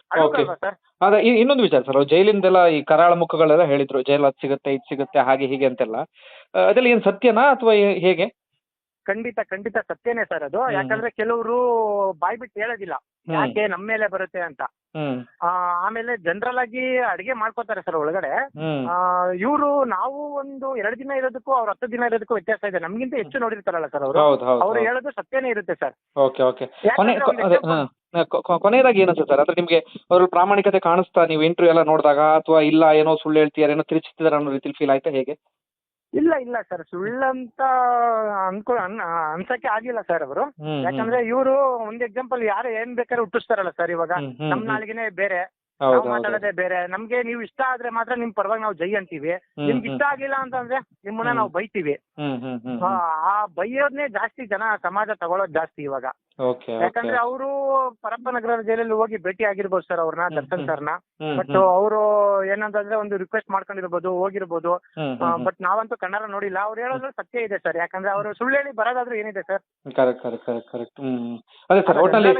ಸರ್? ಅದೇ ಇನ್ನೊಂದು ವಿಚಾರ ಸರ್. ಜೈಲಿಂದೆಲ್ಲ ಈ ಕರಾಳ ಮುಖಗಳೆಲ್ಲ ಹೇಳಿದ್ರು. ಜೈಲ್ ಅದ್ ಸಿಗುತ್ತೆ ಇದ್ ಸಿಗುತ್ತೆ ಹಾಗೆ ಹೀಗೆ ಅಂತೆಲ್ಲ. ಅದ್ರಲ್ಲಿ ಅದೆಲ್ಲ ಏನ್ ಸತ್ಯನಾ ಅಥವಾ ಹೇಗೆ? ಖಂಡಿತ ಖಂಡಿತ ಸತ್ಯನೇ ಸರ್ ಅದು. ಯಾಕಂದ್ರೆ ಕೆಲವರು ಬಾಯ್ ಬಿಟ್ಟು ಹೇಳೋದಿಲ್ಲ. ಯಾಕೆ ನಮ್ಮ ಮೇಲೆ ಬರುತ್ತೆ ಅಂತ. ಆ, ಆಮೇಲೆ ಜನರಲ್ ಆಗಿ ಅಡಿಗೆ ಮಾಡ್ಕೋತಾರೆ ಸರ್ ಒಳಗಡೆ. ಇವರು ನಾವು ಒಂದು ಎರಡು ದಿನ ಇರೋದಕ್ಕೂ ಅವ್ರ ಹತ್ತು ದಿನ ಇರೋದಕ್ಕೂ ವ್ಯತ್ಯಾಸ ಇದೆ. ನಮ್ಗಿಂತ ಹೆಚ್ಚು ನೋಡಿರ್ತಾರಲ್ಲ ಸರ್ ಅವರು. ಹೌದು ಹೌದು ಅವ್ರು ಹೇಳೋದು ಸತ್ಯನೇ ಇರುತ್ತೆ ಸರ್ ಓಕೆ ಓಕೆ. ಕೊನೆ ಯಾಕಂದ್ರೆ ಕೊ- ಅದೇ ಹಾ ಕೊ- ಕೊ- ಕೊನೆಯದಾಗಿ ಏನಂತ ಸರ್ ಅಂದ್ರೆ ನಿಮ್ಗೆ ಅವ್ರ ಪ್ರಾಮಾಣಿಕತೆ ಕಾಣಿಸ್ತಾ ನೀವು ಇಂಟರ್ವ್ಯೂ ಎಲ್ಲ ನೋಡಿದಾಗ ಅಥವಾ ಇಲ್ಲ ಏನೋ ಸುಳ್ಳು ಹೇಳ್ತೀಯಾರ ಏನೋ ತಿರುಚ್ತಿದ್ದಾರೆ ಅನ್ನೋ ರೀತಿ ಫೀಲ್ ಆಯ್ತಾ ಹೇಗೆ? ಇಲ್ಲ ಇಲ್ಲ ಸರ್ ಸುಳ್ಳಂತ ಅನ್ಕೋ ಅನ್- ಅನ್ಸಕ್ಕೆ ಆಗಿಲ್ಲ ಸರ್ ಅವರು. ಹ್ಮ್, ಯಾಕಂದ್ರೆ ಇವರು ಒಂದ್ ಎಕ್ಸಾಂಪಲ್ ಯಾರು ಏನ್ ಬೇಕಾದ್ರೂ ಹುಟ್ಟಿಸ್ತಾರಲ್ಲ ಸರ್ ಇವಾಗ. ಹ್ಮ್, ಹ್ಮ್, ನಮ್ ಹ್ಮ್. ನಾಲ್ಗೆನೆ ಬೇರೆ. ನಾವು ಮಾತಾಡೋದೇ ಬೇರೆ. ನಮ್ಗೆ ನೀವು ಇಷ್ಟ ಆದ್ರೆ ಮಾತ್ರ ನಿಮ್ ಪರವಾಗಿ ನಾವು ಜೈ ಅಂತೀವಿ. ನಿಮ್ಗೆ ಇಷ್ಟ ಆಗಿಲ್ಲ ಅಂತಂದ್ರೆ ನಿಮ್ಮನ್ನ. ನಾವು ಬೈತೀವಿ. ಆ ಬೈಯೋದ್ನೇ ಜಾಸ್ತಿ ಜನ ಸಮಾಜ ತಗೊಳ್ಳೋದು ಜಾಸ್ತಿ ಇವಾಗ. ಯಾಕಂದ್ರೆ ಅವರು ಪರಪ್ಪನಗರ ಜೈಲಲ್ಲಿ ಹೋಗಿ ಭೇಟಿ ಆಗಿರ್ಬೋದು ಸರ್ ಅವ್ರನ್ನ ದರ್ಶನ್ ಸರ್ನ. ಬಟ್ ಅವರು ಏನಂತಂದ್ರೆ ಒಂದು ರಿಕ್ವೆಸ್ಟ್ ಮಾಡ್ಕೊಂಡಿರ್ಬೋದು ಹೋಗಿರ್ಬೋದು. ಬಟ್ ನಾವಂತೂ ಕನ್ನಡ ನೋಡಿಲ್ಲ. ಅವ್ರು ಹೇಳೋದ್ರೆ ಸತ್ಯ ಇದೆ ಸರ್. ಯಾಕಂದ್ರೆ ಅವರು ಸುಳ್ಳು ಹೇಳಿ ಬರೋದಾದ್ರೂ ಏನಿದೆ sir. Correct correct correct correct ಹ್ಮ್ ಅದೇ ಸರ್ ಒಟ್ನಲ್ಲಿ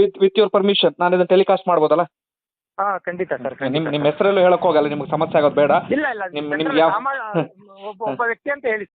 ವಿತ್ ವಿತ್ ಯುವರ್ ಪರ್ಮಿಷನ್ ನಾನು ಇದನ್ನ ಟೆಲಿಕಾಸ್ಟ್ ಮಾಡ್ಬೋದಲ್ಲ? ಹಾ ಖಂಡಿತ ಸರ್ ನಿಮ್ ನಿಮ್ಮ ಹೆಸರಲ್ಲೂ ಹೇಳಕ್ ಹೋಗಲ್ಲ ನಿಮ್ಗೆ ಸಮಸ್ಯೆ ಆಗೋದು ಬೇಡ. ಇಲ್ಲ ಇಲ್ಲ ನಿಮ್- ನಿಮ್ಗೆ ಯಾವ- ಒಬ್ಬ ಒಬ್ಬ ವ್ಯಕ್ತಿ ಅಂತ ಹೇಳಿ